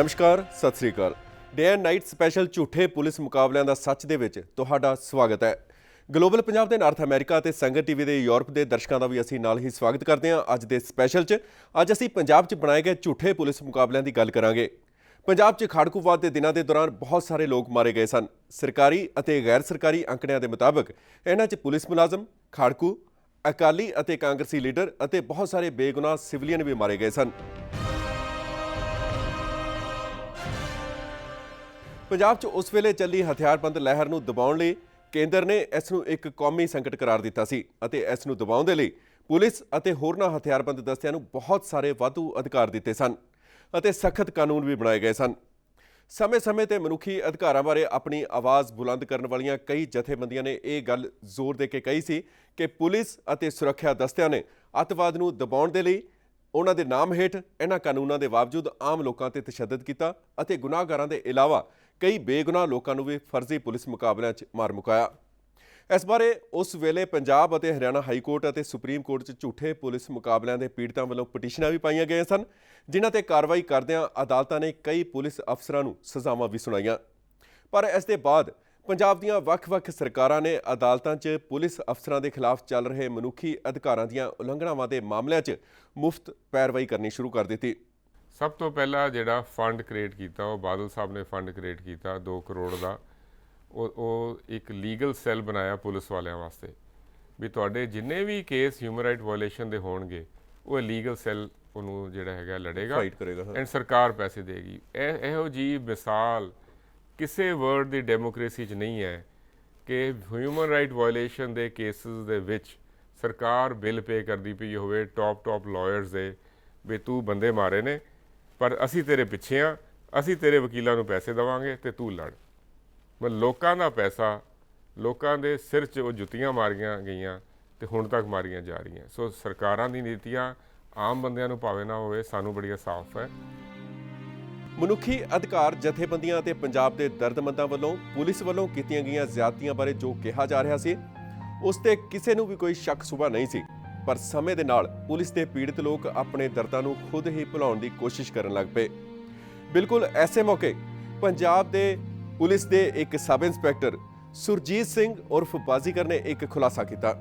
ਨਮਸਕਾਰ, ਸਤਿ ਸ੍ਰੀ ਅਕਾਲ। ਡੇ ਐਂਡ ਨਾਈਟ ਸਪੈਸ਼ਲ ਝੂਠੇ ਪੁਲਿਸ ਮੁਕਾਬਲਿਆਂ ਦਾ ਸੱਚ ਦੇ ਵਿੱਚ ਤੁਹਾਡਾ ਸਵਾਗਤ ਹੈ। ਗਲੋਬਲ ਪੰਜਾਬ ਦੇ ਨਾਰਥ ਅਮਰੀਕਾ ਅਤੇ ਸੰਗਤ ਟੀਵੀ ਦੇ ਯੂਰਪ ਦੇ ਦਰਸ਼ਕਾਂ ਦਾ ਵੀ ਅਸੀਂ ਨਾਲ ਹੀ ਸਵਾਗਤ ਕਰਦੇ ਹਾਂ ਅੱਜ ਦੇ ਸਪੈਸ਼ਲ 'ਚ। ਅੱਜ ਅਸੀਂ ਪੰਜਾਬ 'ਚ ਬਣਾਏ ਗਏ ਝੂਠੇ ਪੁਲਿਸ ਮੁਕਾਬਲਿਆਂ ਦੀ ਗੱਲ ਕਰਾਂਗੇ। ਪੰਜਾਬ 'ਚ ਖਾੜਕੂਵਾਦ ਦੇ ਦਿਨਾਂ ਦੇ ਦੌਰਾਨ ਬਹੁਤ ਸਾਰੇ ਲੋਕ ਮਾਰੇ ਗਏ ਸਨ। ਸਰਕਾਰੀ ਅਤੇ ਗੈਰ ਸਰਕਾਰੀ ਅੰਕੜਿਆਂ ਦੇ ਮੁਤਾਬਕ ਇਹਨਾਂ 'ਚ ਪੁਲਿਸ ਮੁਲਾਜ਼ਮ, ਖਾੜਕੂ, ਅਕਾਲੀ ਅਤੇ ਕਾਂਗਰਸੀ ਲੀਡਰ ਅਤੇ ਬਹੁਤ ਸਾਰੇ ਬੇਗੁਨਾਹ ਸਿਵਲੀਅਨ ਵੀ ਮਾਰੇ ਗਏ ਸਨ। ਪੰਜਾਬ 'ਚ ਉਸ ਵੇਲੇ ਚੱਲੀ ਹਥਿਆਰਬੰਦ ਲਹਿਰ ਨੂੰ ਦਬਾਉਣ ਲਈ ਕੇਂਦਰ ਨੇ ਇਸ ਨੂੰ ਇੱਕ ਕੌਮੀ ਸੰਕਟ ਕਰਾਰ ਦਿੱਤਾ ਸੀ ਅਤੇ ਇਸ ਨੂੰ ਦਬਾਉਣ ਦੇ ਲਈ ਪੁਲਿਸ ਅਤੇ ਹੋਰਨਾਂ ਹਥਿਆਰਬੰਦ ਦਸਤਿਆਂ ਨੂੰ ਬਹੁਤ ਸਾਰੇ ਵਾਧੂ ਅਧਿਕਾਰ ਦਿੱਤੇ ਸਨ ਅਤੇ ਸਖਤ ਕਾਨੂੰਨ ਵੀ ਬਣਾਏ ਗਏ ਸਨ। ਸਮੇਂ-ਸਮੇਂ ਤੇ ਮਨੁੱਖੀ ਅਧਿਕਾਰਾਂ ਬਾਰੇ ਆਪਣੀ ਆਵਾਜ਼ ਬੁਲੰਦ ਕਰਨ ਵਾਲੀਆਂ ਕਈ ਜਥੇਬੰਦੀਆਂ ਨੇ ਇਹ ਗੱਲ ਜ਼ੋਰ ਦੇ ਕੇ ਕਹੀ ਸੀ ਕਿ ਪੁਲਿਸ ਅਤੇ ਸੁਰੱਖਿਆ ਦਸਤਿਆਂ ਨੇ ਅੱਤਵਾਦ ਨੂੰ ਦਬਾਉਣ ਦੇ ਲਈ ਉਹਨਾਂ ਦੇ ਨਾਮ ਹੇਠ ਇਹਨਾਂ ਕਾਨੂੰਨਾਂ ਦੇ ਬਾਵਜੂਦ ਆਮ ਲੋਕਾਂ ਤੇ ਤਸ਼ੱਦਦ ਕੀਤਾ ਅਤੇ ਗੁਨਾਹਗਾਰਾਂ ਦੇ ਇਲਾਵਾ ਕਈ ਬੇਗੁਨਾਹ ਲੋਕਾਂ ਨੂੰ ਵੀ ਫਰਜ਼ੀ ਪੁਲਿਸ ਮੁਕਾਬਲਿਆਂ 'ਚ ਮਾਰ ਮੁਕਾਇਆ। ਇਸ ਬਾਰੇ ਉਸ ਵੇਲੇ ਪੰਜਾਬ ਅਤੇ ਹਰਿਆਣਾ ਹਾਈ ਕੋਰਟ ਅਤੇ ਸੁਪਰੀਮ ਕੋਰਟ 'ਚ ਝੂਠੇ ਪੁਲਿਸ ਮੁਕਾਬਲਿਆਂ ਦੇ ਪੀੜਤਾਂ ਵੱਲੋਂ ਪਟੀਸ਼ਨਾਂ ਵੀ ਪਾਈਆਂ ਗਈਆਂ ਸਨ, ਜਿਨ੍ਹਾਂ ਤੇ ਕਾਰਵਾਈ ਕਰਦਿਆਂ ਅਦਾਲਤਾਂ ਨੇ ਕਈ ਪੁਲਿਸ ਅਫਸਰਾਂ ਨੂੰ ਸਜ਼ਾਵਾਂ ਵੀ ਸੁਣਾਈਆਂ। ਪਰ ਇਸ ਦੇ ਬਾਅਦ ਪੰਜਾਬ ਦੀਆਂ ਵੱਖ-ਵੱਖ ਸਰਕਾਰਾਂ ਨੇ ਅਦਾਲਤਾਂ 'ਚ ਪੁਲਿਸ ਅਫਸਰਾਂ ਦੇ ਖਿਲਾਫ ਚੱਲ ਰਹੇ ਮਨੁੱਖੀ ਅਧਿਕਾਰਾਂ ਦੀਆਂ ਉਲੰਘਣਾਵਾਂ ਦੇ ਮਾਮਲਿਆਂ 'ਚ ਮੁਫਤ ਪੈਰਵਾਈ ਕਰਨੀ ਸ਼ੁਰੂ ਕਰ ਦਿੱਤੀ। ਸਭ ਤੋਂ ਪਹਿਲਾਂ ਜਿਹੜਾ ਫੰਡ ਕ੍ਰੀਏਟ ਕੀਤਾ ਉਹ ਬਾਦਲ ਸਾਹਿਬ ਨੇ ਫੰਡ ਕ੍ਰੀਏਟ ਕੀਤਾ 2 ਕਰੋੜ ਦਾ। ਉਹ ਉਹ ਇੱਕ ਲੀਗਲ ਸੈੱਲ ਬਣਾਇਆ ਪੁਲਿਸ ਵਾਲਿਆਂ ਵਾਸਤੇ। ਵੀ ਤੁਹਾਡੇ ਜਿੰਨੇ ਵੀ ਕੇਸ ਹਿਊਮਨ ਰਾਈਟ ਵਾਇਓਲੇਸ਼ਨ ਦੇ ਹੋਣਗੇ ਉਹ ਲੀਗਲ ਸੈੱਲ ਉਹਨੂੰ ਜਿਹੜਾ ਹੈਗਾ ਲੜੇਗਾ ਫਾਈਟ ਕਰੇਗਾ। ਐਂਡ ਸਰਕਾਰ ਪੈਸੇ ਦੇਗੀ। ਇਹ ਇਹੋ ਜੀ ਮਿਸਾਲ ਕਿਸੇ ਵਰਡ ਦੀ ਡੈਮੋਕ੍ਰੇਸੀ 'ਚ ਨਹੀਂ ਹੈ ਕਿ ਹਿਊਮਨ ਰਾਈਟ ਵਾਇਓਲੇਸ਼ਨ ਦੇ ਕੇਸਸ ਦੇ ਵਿੱਚ ਸਰਕਾਰ ਬਿੱਲ ਪੇ ਕਰਦੀ ਪਈ ਹੋਵੇ ਟੌਪ ਟੌਪ ਲਾਇਰਸ ਦੇ ਵੀ ਤੂੰ ਬੰਦੇ ਮਾਰੇ ਨੇ। ਪਰ ਅਸੀਂ ਤੇਰੇ ਪਿੱਛੇ ਆ, ਅਸੀਂ ਤੇਰੇ ਵਕੀਲਾਂ ਨੂੰ ਪੈਸੇ ਦੇਵਾਂਗੇ ਤੇ ਤੂੰ ਲੜ। ਮੈਂ ਲੋਕਾਂ ਦਾ ਪੈਸਾ, ਲੋਕਾਂ ਦੇ ਸਿਰ 'ਚ ਉਹ ਜੁੱਤੀਆਂ ਮਾਰੀਆਂ ਗਈਆਂ ਤੇ ਹੁਣ ਤੱਕ ਮਾਰੀਆਂ ਜਾ ਰਹੀਆਂ। ਸੋ ਸਰਕਾਰਾਂ ਦੀ ਨੀਤੀਆਂ ਆਮ ਬੰਦਿਆਂ ਨੂੰ ਭਾਵੇਂ ਨਾ ਹੋਵੇ, ਸਾਨੂੰ ਬੜੀਆਂ ਸਾਫ਼ ਹੈ। ਮਨੁੱਖੀ ਅਧਿਕਾਰ ਜਥੇਬੰਦੀਆਂ ਅਤੇ ਪੰਜਾਬ ਦੇ ਦਰਦਮੰਦਾਂ ਵੱਲੋਂ ਪੁਲਿਸ ਵੱਲੋਂ ਕੀਤੀਆਂ ਗਈਆਂ ਜ਼ਿਆਦਤੀਆਂ ਬਾਰੇ ਜੋ ਕਿਹਾ ਜਾ ਰਿਹਾ ਸੀ, ਉਸ ਤੇ ਕਿਸੇ ਨੂੰ ਵੀ ਕੋਈ ਸ਼ੱਕ ਸੁਭਾ ਨਹੀਂ ਸੀ। ਪਰ ਸਮੇਂ ਦੇ ਨਾਲ ਪੁਲਿਸ ਦੇ ਪੀੜਤ ਲੋਕ ਆਪਣੇ ਦਰਦਾਂ ਨੂੰ ਖੁਦ ਹੀ ਭੁਲਾਉਣ ਦੀ ਕੋਸ਼ਿਸ਼ ਕਰਨ ਲੱਗ ਪਏ। ਬਿਲਕੁਲ ਐਸੇ ਮੌਕੇ ਪੰਜਾਬ ਦੇ ਪੁਲਿਸ ਦੇ ਇੱਕ ਸਬ ਇੰਸਪੈਕਟਰ ਸੁਰਜੀਤ ਸਿੰਘ ਉਰਫ ਬਾਜ਼ੀਗਰ ਨੇ ਇੱਕ ਖੁਲਾਸਾ ਕੀਤਾ।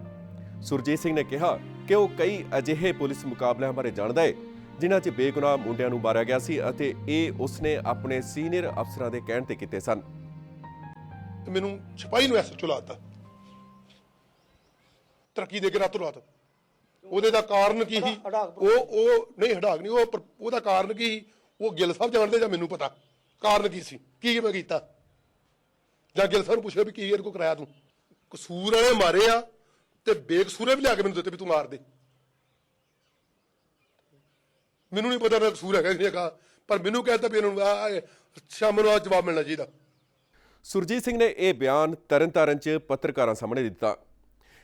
ਸੁਰਜੀਤ ਸਿੰਘ ਨੇ ਕਿਹਾ ਕਿ ਉਹ ਕਈ ਅਜਿਹੇ ਪੁਲਿਸ ਮੁਕਾਬਲਿਆਂ ਬਾਰੇ ਜਾਣਦਾ ਹੈ ਜਿਨ੍ਹਾਂ 'ਚ ਬੇਗੁਨਾਹ ਮੁੰਡਿਆਂ ਨੂੰ ਮਾਰਿਆ ਗਿਆ ਸੀ ਅਤੇ ਇਹ ਉਸਨੇ ਆਪਣੇ ਸੀਨੀਅਰ ਅਫਸਰਾਂ ਦੇ ਕਹਿਣ ਤੇ ਕੀਤੇ ਸਨ। ਮੈਨੂੰ ਸਿਪਾਹੀ ਨੂੰ ਐਸਐਚਓ ਲਾਤਾ ਤਰੱਕੀ ਦੇ ਕੇ ਰਾਤੋਂ ਰਾਤ। ਉਹਦੇ ਦਾ ਕਾਰਨ ਕੀ ਸੀ? ਉਹ ਉਹ ਨਹੀਂ ਹਟਾਕ ਨਹੀਂ ਉਹ ਪਰ- ਉਹਦਾ ਕਾਰਨ ਕੀ ਸੀ? ਉਹ ਗਿੱਲ ਸਾਹਿਬ ਜਾਣਦੇ ਜਾਂ ਮੈਨੂੰ ਪਤਾ? ਕਾਰਨ ਕੀ ਸੀ? ਕੀ ਮੈਂ ਕੀਤਾ? ਜਾਂ ਗਿੱਲ ਸਾਹਿਬ ਨੂੰ ਪੁੱਛਿਆ ਵੀ ਕੀ ਇਹਦੇ ਕੋ ਕਰਾਇਆ ਤੂੰ? ਕਸੂਰ ਵਾਲੇ ਮਾਰੇ ਆ ਤੇ ਬੇਕਸੂਰੇ ਵੀ ਲਿਆ ਕੇ ਮੈਨੂੰ ਦਿੱਤੇ ਵੀ ਤੂੰ ਮਾਰ ਦੇ। ਮੈਨੂੰ ਨਹੀਂ ਪਤਾ ਮੇਰਾ ਕਸੂਰ ਹੈਗਾ ਕਿ ਨਹੀਂ ਹੈਗਾ ਪਰ ਮੈਨੂੰ ਕਹਿੰਦਾ ਵੀ ਇਹਨਾਂ ਨੂੰ ਆ- ਆ- ਸ਼ਾਮ ਨੂੰ ਆ ਜਵਾਬ ਮਿਲਣਾ ਚਾਹੀਦਾ। ਸੁਰਜੀਤ ਸਿੰਘ ਨੇ ਇਹ ਬਿਆਨ ਤਰਨਤਾਰਨ 'ਚ ਪੱਤਰਕਾਰਾਂ ਸਾਹਮਣੇ ਦਿੱਤਾ।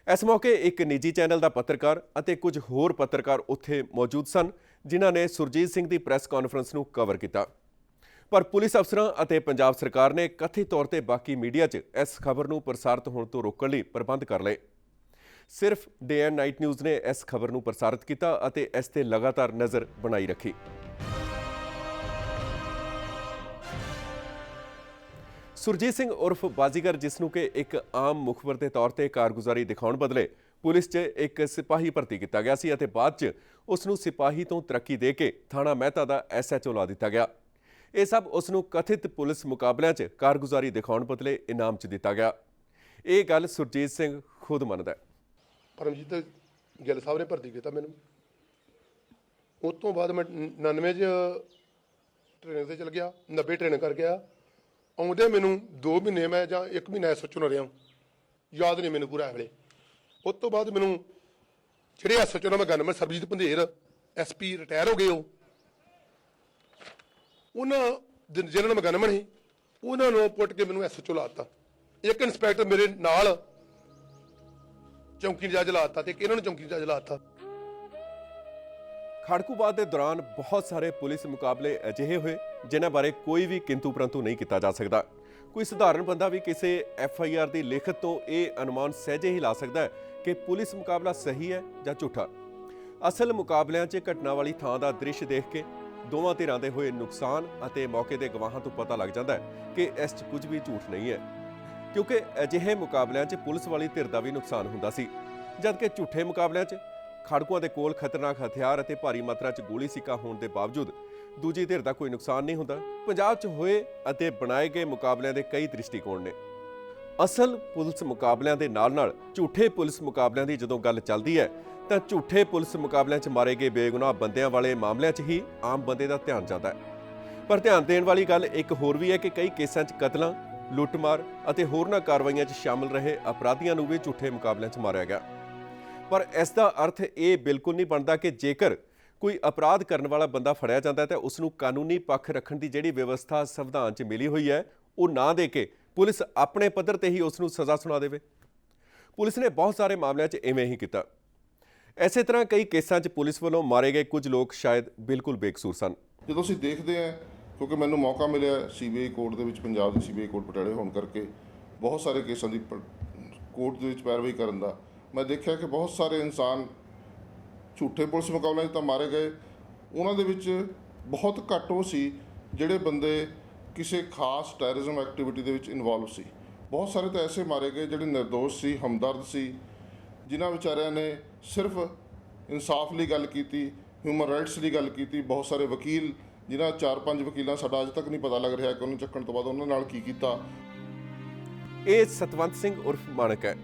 ਇਸ ਮੌਕੇ ਇੱਕ ਨਿੱਜੀ ਚੈਨਲ ਦਾ ਪੱਤਰਕਾਰ ਅਤੇ ਕੁਝ ਹੋਰ ਪੱਤਰਕਾਰ ਉੱਥੇ ਮੌਜੂਦ ਸਨ, ਜਿਨ੍ਹਾਂ ਨੇ ਸੁਰਜੀਤ ਸਿੰਘ ਦੀ ਪ੍ਰੈਸ ਕਾਨਫਰੰਸ ਨੂੰ ਕਵਰ ਕੀਤਾ। ਪਰ ਪੁਲਿਸ ਅਫਸਰਾਂ ਅਤੇ ਪੰਜਾਬ ਸਰਕਾਰ ਨੇ ਕਥਿਤ ਤੌਰ ਤੇ ਬਾਕੀ ਮੀਡੀਆ 'ਚ ਇਸ ਖਬਰ ਨੂੰ ਪ੍ਰਸਾਰਿਤ ਹੋਣ ਤੋਂ ਰੋਕਣ ਲਈ ਪ੍ਰਬੰਧ ਕਰ ਲਏ। ਸਿਰਫ ਡੇ ਐਂਡ ਨਾਈਟ ਨਿਊਜ਼ ਨੇ ਇਸ ਖਬਰ ਨੂੰ ਪ੍ਰਸਾਰਿਤ ਕੀਤਾ ਅਤੇ ਇਸ ਤੇ ਲਗਾਤਾਰ ਨਜ਼ਰ ਬਣਾਈ ਰੱਖੀ। ਸੁਰਜੀਤ ਸਿੰਘ ਉਰਫ ਬਾਜ਼ੀਗਰ, ਜਿਸ ਨੂੰ ਕਿ ਇੱਕ ਆਮ ਮੁਖਬਰ ਦੇ ਤੌਰ ਤੇ ਕਾਰਗੁਜ਼ਾਰੀ ਦਿਖਾਉਣ ਬਦਲੇ ਪੁਲਿਸ 'ਚ ਇੱਕ ਸਿਪਾਹੀ ਭਰਤੀ ਕੀਤਾ ਗਿਆ ਸੀ ਅਤੇ ਬਾਅਦ 'ਚ ਉਸ ਨੂੰ ਸਿਪਾਹੀ ਤੋਂ ਤਰੱਕੀ ਦੇ ਕੇ ਥਾਣਾ ਮਹਿਤਾ ਦਾ ਐਸਐਚਓ ਲਾ ਦਿੱਤਾ ਗਿਆ। ਇਹ ਸਭ ਉਸ ਨੂੰ ਕਥਿਤ ਪੁਲਿਸ ਮੁਕਾਬਲਿਆਂ 'ਚ ਕਾਰਗੁਜ਼ਾਰੀ ਦਿਖਾਉਣ ਬਦਲੇ ਇਨਾਮ 'ਚ ਦਿੱਤਾ ਗਿਆ। ਇਹ ਗੱਲ ਸੁਰਜੀਤ ਸਿੰਘ ਖੁਦ ਮੰਨਦਾ ਹੈ। ਪਰਮਜੀਤ, ਗਿੱਲ ਸਾਹਿਬ ਨੇ ਭਰਤੀ ਕੀਤਾ ਮੈਨੂੰ। ਉਸ ਤੋਂ ਬਾਅਦ ਮੈਂ 99 ਚ ਟ੍ਰੇਨਿੰਗ ਤੇ ਚਲ ਗਿਆ 90 ਟ੍ਰੇਨਿੰਗ ਕਰ ਗਿਆ। ਆਉਂਦੇ ਮੈਨੂੰ 2 ਮਹੀਨੇ ਮੈਂ ਜਾਂ 1 ਮਹੀਨਾ ਐਸਐਚਓ ਨਾਲ ਰਿਹਾ। ਯਾਦ ਨਹੀਂ ਮੈਨੂੰ ਪੂਰਾ ਹਲੇ ਉਸ ਤੋਂ ਬਾਅਦ ਮੈਨੂੰ ਜਿਹੜੇ ਐਸਐਚਓ ਨਾਲ ਮੈਂ gunman Sarabjit Pandher SP retire ਹੋ ਗਏ ਉਹ। ਉਹਨਾਂ ਜਿਹਨਾਂ ਨਾਲ ਮੈਂ ਗਨਮੈਨ ਸੀ, ਉਹਨਾਂ ਨੂੰ ਪੁੱਟ ਕੇ ਮੈਨੂੰ ਐਸਐਚਓ ਲਾਤਾ। ਇੱਕ ਇੰਸਪੈਕਟਰ ਮੇਰੇ ਨਾਲ ਚੌਂਕੀ ਜੱਜ ਲਾਤਾ ਤੇ ਇੱਕ ਇਹਨਾਂ ਨੂੰ ਚੌਂਕੀ ਜੱਜ ਲਾਤਾ। ਖੜਕੂਬਾਦ ਦੇ ਦੌਰਾਨ ਬਹੁਤ ਸਾਰੇ ਪੁਲਿਸ ਮੁਕਾਬਲੇ ਅਜਿਹੇ ਹੋਏ, ਜਿਨ੍ਹਾਂ ਬਾਰੇ ਕੋਈ ਵੀ ਕਿੰਤੂ ਪਰੰਤੂ ਨਹੀਂ ਕੀਤਾ ਜਾ ਸਕਦਾ। ਕੋਈ ਸਧਾਰਨ ਬੰਦਾ ਵੀ ਕਿਸੇ ਐਫ ਆਈ ਆਰ ਦੀ ਲਿਖਤ ਤੋਂ ਇਹ ਅਨੁਮਾਨ ਸਹਿਜੇ ਹੀ ਲਾ ਸਕਦਾ ਹੈ ਕਿ ਪੁਲਿਸ ਮੁਕਾਬਲਾ ਸਹੀ ਹੈ ਜਾਂ ਝੂਠਾ। ਅਸਲ ਮੁਕਾਬਲਿਆਂ 'ਚ ਘਟਨਾ ਵਾਲੀ ਥਾਂ ਦਾ ਦ੍ਰਿਸ਼ ਦੇਖ ਕੇ ਦੋਵਾਂ ਧਿਰਾਂ ਦੇ ਹੋਏ ਨੁਕਸਾਨ ਅਤੇ ਮੌਕੇ ਦੇ ਗਵਾਹਾਂ ਤੋਂ ਪਤਾ ਲੱਗ ਜਾਂਦਾ ਹੈ ਕਿ ਇਸ 'ਚ ਕੁਝ ਵੀ ਝੂਠ ਨਹੀਂ ਹੈ। ਕਿਉਂਕਿ ਅਜਿਹੇ ਮੁਕਾਬਲਿਆਂ 'ਚ ਪੁਲਿਸ ਵਾਲੀ ਧਿਰ ਦਾ ਵੀ ਨੁਕਸਾਨ ਹੁੰਦਾ ਸੀ, ਜਦਕਿ ਝੂਠੇ ਮੁਕਾਬਲਿਆਂ 'ਚ ਖਾੜਕੂਆਂ ਦੇ ਕੋਲ ਖਤਰਨਾਕ ਹਥਿਆਰ ਅਤੇ ਭਾਰੀ ਮਾਤਰਾ 'ਚ ਗੋਲੀ ਸਿੱਕਾ ਹੋਣ ਦੇ ਬਾਵਜੂਦ ਦੂਜੀ ਧਿਰ ਦਾ ਕੋਈ ਨੁਕਸਾਨ ਨਹੀਂ ਹੁੰਦਾ। ਪੰਜਾਬ 'ਚ ਹੋਏ ਅਤੇ ਬਣਾਏ ਗਏ ਮੁਕਾਬਲਿਆਂ ਦੇ ਕਈ ਦ੍ਰਿਸ਼ਟੀਕੋਣ ਨੇ। ਅਸਲ ਪੁਲਿਸ ਮੁਕਾਬਲਿਆਂ ਦੇ ਨਾਲ-ਨਾਲ ਝੂਠੇ ਪੁਲਿਸ ਮੁਕਾਬਲਿਆਂ ਦੀ ਜਦੋਂ ਗੱਲ ਚੱਲਦੀ ਹੈ, ਤਾਂ ਝੂਠੇ ਪੁਲਿਸ ਮੁਕਾਬਲਿਆਂ 'ਚ ਮਾਰੇ ਗਏ ਬੇਗੁਨਾਹ ਬੰਦਿਆਂ ਵਾਲੇ ਮਾਮਲਿਆਂ 'ਚ ਹੀ ਆਮ ਬੰਦੇ ਦਾ ਧਿਆਨ ਜਾਂਦਾ ਹੈ। ਪਰ ਧਿਆਨ ਦੇਣ ਵਾਲੀ ਗੱਲ ਇੱਕ ਹੋਰ ਵੀ ਹੈ ਕਿ ਕਈ ਕੇਸਾਂ 'ਚ ਕਤਲਾਂ, ਲੁੱਟਮਾਰ ਅਤੇ ਹੋਰਨਾਂ ਕਾਰਵਾਈਆਂ 'ਚ ਸ਼ਾਮਲ ਰਹੇ ਅਪਰਾਧੀਆਂ ਨੂੰ ਵੀ ਝੂਠੇ ਮੁਕਾਬਲਿਆਂ 'ਚ ਮਾਰਿਆ ਗਿਆ। ਪਰ ਇਸ ਦਾ ਅਰਥ ਇਹ ਬਿਲਕੁਲ ਨਹੀਂ ਬਣਦਾ ਕਿ ਜੇਕਰ ਕੋਈ ਅਪਰਾਧ ਕਰਨ ਵਾਲਾ ਬੰਦਾ ਫੜਿਆ ਜਾਂਦਾ ਹੈ ਤਾਂ ਉਸ ਨੂੰ ਕਾਨੂੰਨੀ ਪੱਖ ਰੱਖਣ ਦੀ ਜਿਹੜੀ ਵਿਵਸਥਾ ਸੰਵਿਧਾਨ 'ਚ ਮਿਲੀ ਹੋਈ ਹੈ, ਉਹ ਨਾ ਦੇ ਕੇ ਪੁਲਿਸ ਆਪਣੇ ਪੱਧਰ ਤੇ ਹੀ ਉਸ ਨੂੰ ਸਜ਼ਾ ਸੁਣਾ ਦੇਵੇ। ਪੁਲਿਸ ਨੇ ਬਹੁਤ ਸਾਰੇ ਮਾਮਲਿਆਂ 'ਚ ਇਵੇਂ ਹੀ ਕੀਤਾ। ਐਸੇ ਤਰ੍ਹਾਂ ਕਈ ਕੇਸਾਂ 'ਚ ਪੁਲਿਸ ਵੱਲੋਂ ਮਾਰੇ ਗਏ ਕੁਝ ਲੋਕ ਸ਼ਾਇਦ ਬਿਲਕੁਲ ਬੇਕਸੂਰ ਸਨ। ਜਦੋਂ ਅਸੀਂ ਦੇਖਦੇ ਹਾਂ, ਕਿਉਂਕਿ ਮੈਨੂੰ ਮੌਕਾ ਮਿਲਿਆ ਸੀਬੀਆਈ ਕੋਰਟ ਦੇ ਵਿੱਚ, ਪੰਜਾਬ ਦੀ ਸੀਬੀਆਈ ਕੋਰਟ ਪਟਿਆਲੇ ਹੋਣ ਕਰਕੇ, ਬਹੁਤ ਸਾਰੇ ਕੇਸਾਂ ਦੀ ਪ- ਕੋਰਟ ਦੇ ਵਿੱਚ ਪੈਰਵਾਈ ਕਰਨ ਦਾ ਮੈਂ ਦੇਖਿਆ ਕਿ ਬਹੁਤ ਸਾਰੇ ਇਨਸਾਨ ਝੂਠੇ ਪੁਲਿਸ ਮੁਕਾਬਲਿਆਂ 'ਚ ਤਾਂ ਮਾਰੇ ਗਏ। ਉਹਨਾਂ ਦੇ ਵਿੱਚ ਬਹੁਤ ਘੱਟ ਉਹ ਸੀ ਜਿਹੜੇ ਬੰਦੇ ਕਿਸੇ ਖਾਸ ਟੈਰਰਿਜ਼ਮ ਐਕਟੀਵਿਟੀ ਦੇ ਵਿੱਚ ਇਨਵੋਲਵ ਸੀ। ਬਹੁਤ ਸਾਰੇ ਤਾਂ ਐਸੇ ਮਾਰੇ ਗਏ ਜਿਹੜੇ ਨਿਰਦੋਸ਼ ਸੀ, ਹਮਦਰਦ ਸੀ, ਜਿਨ੍ਹਾਂ ਵਿਚਾਰਿਆਂ ਨੇ ਸਿਰਫ ਇਨਸਾਫ ਲਈ ਗੱਲ ਕੀਤੀ ਹਿਊਮਨ ਰਾਈਟਸ ਲਈ ਗੱਲ ਕੀਤੀ। ਬਹੁਤ ਸਾਰੇ ਵਕੀਲ ਜਿਨ੍ਹਾਂ ਚਾਰ ਪੰਜ ਵਕੀਲਾਂ ਸਾਡਾ ਅਜੇ ਤੱਕ ਨਹੀਂ ਪਤਾ ਲੱਗ ਰਿਹਾ ਕਿ ਉਹਨੂੰ ਚੱਕਣ ਤੋਂ ਬਾਅਦ ਉਹਨਾਂ ਨਾਲ ਕੀ ਕੀਤਾ। ਇਹ ਸਤਵੰਤ ਸਿੰਘ ਉਰਫ ਮਾਣਕ ਹੈ।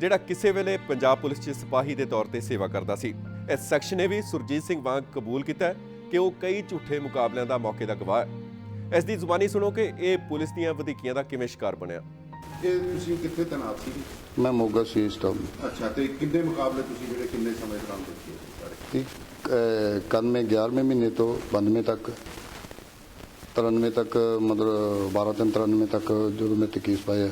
ਜਿਹੜਾ ਕਿਸੇ ਵੇਲੇ ਪੰਜਾਬ ਪੁਲਿਸ 'ਚ ਸਿਪਾਹੀ ਦੇ ਤੌਰ ਤੇ ਸੇਵਾ ਕਰਦਾ ਸੀ। ਇਸ ਸ਼ਖਸ ਨੇ ਵੀ ਸੁਰਜੀਤ ਸਿੰਘ ਵਾਂਗ ਕਬੂਲ ਕੀਤਾ ਕਿ ਉਹ ਕਈ ਝੂਠੇ ਮੁਕਾਬਲਿਆਂ ਦਾ ਮੌਕੇ ਦਾ ਗਵਾਹ ਹੈ। ਇਸ ਦੀ ਜ਼ੁਬਾਨੀ ਸੁਣੋ ਕਿ ਇਹ ਪੁਲਿਸ ਦੀਆਂ ਵਧੀਕੀਆਂ ਦਾ ਕਿਵੇਂ ਸ਼ਿਕਾਰ ਬਣਿਆ। ਇਹ ਤੁਸੀਂ ਕਿੱਥੇ ਤੈਨਾਤ ਸੀ? ਮੈਂ ਮੋਗਾ ਸੀ ਇਸ ਟਾਈਮ ਅੱਛਾ ਤੇ ਕਿੰਨੇ ਮੁਕਾਬਲੇ ਤੁਸੀਂ ਜਿਹੜੇ ਕਿੰਨੇ ਸਮੇਂ ਦੌਰਾਨ ਦੇਖੇ ਸਾਰੇ? ਕੱਲ ਮੈਂ 11ਵੇਂ ਮਹੀਨੇ ਤੋਂ 92 ਤੱਕ 93 ਤੱਕ ਮਤਲਬ 12 ਤਿੰਨ 93 ਤੱਕ ਜਦੋਂ ਮੈਂ ਤੇ ਕੇਸ ਪਾਇਆ।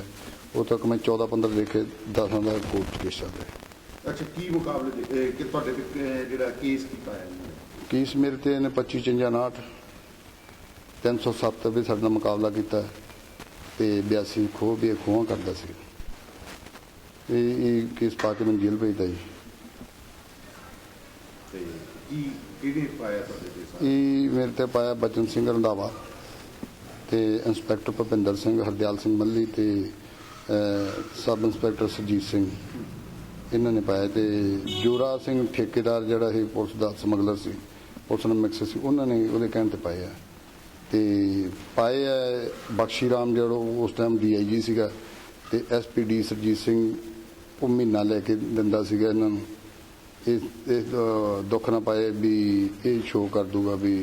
ਉਹ ਤੱਕ ਮੈਂ 14 15 ਦੇਖੇ 10 ਦਾ ਕੋਰਟ ਕੇਸ ਚੱਲ ਰਿਹਾ ਅੱਛਾ ਕੀ ਮੁਕਾਬਲੇ ਦੇ ਇਹ ਕਿ ਤੁਹਾਡੇ ਤੇ ਕਿ- ਜਿਹੜਾ ਕੇਸ ਕੀਤਾ ਹੈ? ਇਹਨਾਂ ਨੇ? ਕੇਸ ਮੇਰੇ ਤੇ ਇਹਨੇ 25 ਚੰਜਾ 59 307 ਵੀ ਸਾਡੇ ਨਾਲ ਮੁਕਾਬਲਾ ਕੀਤਾ ਤੇ 82 ਖੋਹ ਵੀ ਖੋਹਾਂ ਕਰਦਾ ਸੀ। ਇਹ ਇਹ ਕੇਸ ਪਾ ਕੇ ਮੈਨੂੰ ਜੇਲ੍ਹ ਭੇਜਦਾ ਜੀ। ਤੇ ਕੀ ਕਿਹਨੇ ਪਾਇਆ ਤੁਹਾਡੇ ਤੇ ਸਾਰੇ? ਇਹ ਮੇਰੇ ਤੇ ਪਾਇਆ ਬਚਨ ਸਿੰਘ ਰੰਧਾਵਾ ਤੇ ਇੰਸਪੈਕਟਰ ਭੁਪਿੰਦਰ ਸਿੰਘ ਹਰਦਿਆਲ ਸਿੰਘ ਮੱਲੀ ਤੇ ਸਬ ਇੰਸਪੈਕਟਰ ਸੁਰਜੀਤ ਸਿੰਘ ਇਹਨਾਂ ਨੇ ਪਾਇਆ ਤੇ ਜੋਰਾ ਸਿੰਘ ਠੇਕੇਦਾਰ ਜਿਹੜਾ ਇਹ ਪੁਲਿਸ ਦਾ ਸਮਗਲਰ ਸੀ, ਪੁਲਿਸ ਨਾਲ ਮਿਕਸ ਸੀ, ਉਹਨਾਂ ਨੇ ਉਹਦੇ ਕਹਿਣ ਤੇ ਪਾਏ ਆ ਤੇ ਪਾਏ ਆ ਬਖਸ਼ੀ ਰਾਮ ਜਿਹੜਾ ਉਸ ਟਾਈਮ ਡੀਆਈਜੀ ਸੀਗਾ ਤੇ ਐਸਪੀਡੀ ਸੁਰਜੀਤ ਸਿੰਘ ਉਹ ਮਹੀਨਾ ਲੈ ਕੇ ਦਿੰਦਾ ਸੀਗਾ ਇਹਨਾਂ ਨੂੰ। ਇਹ ਇਹ ਦੁੱਖ ਨਾ ਪਾਏ ਵੀ ਇਹ ਸ਼ੋਅ ਕਰ ਦੂਗਾ ਵੀ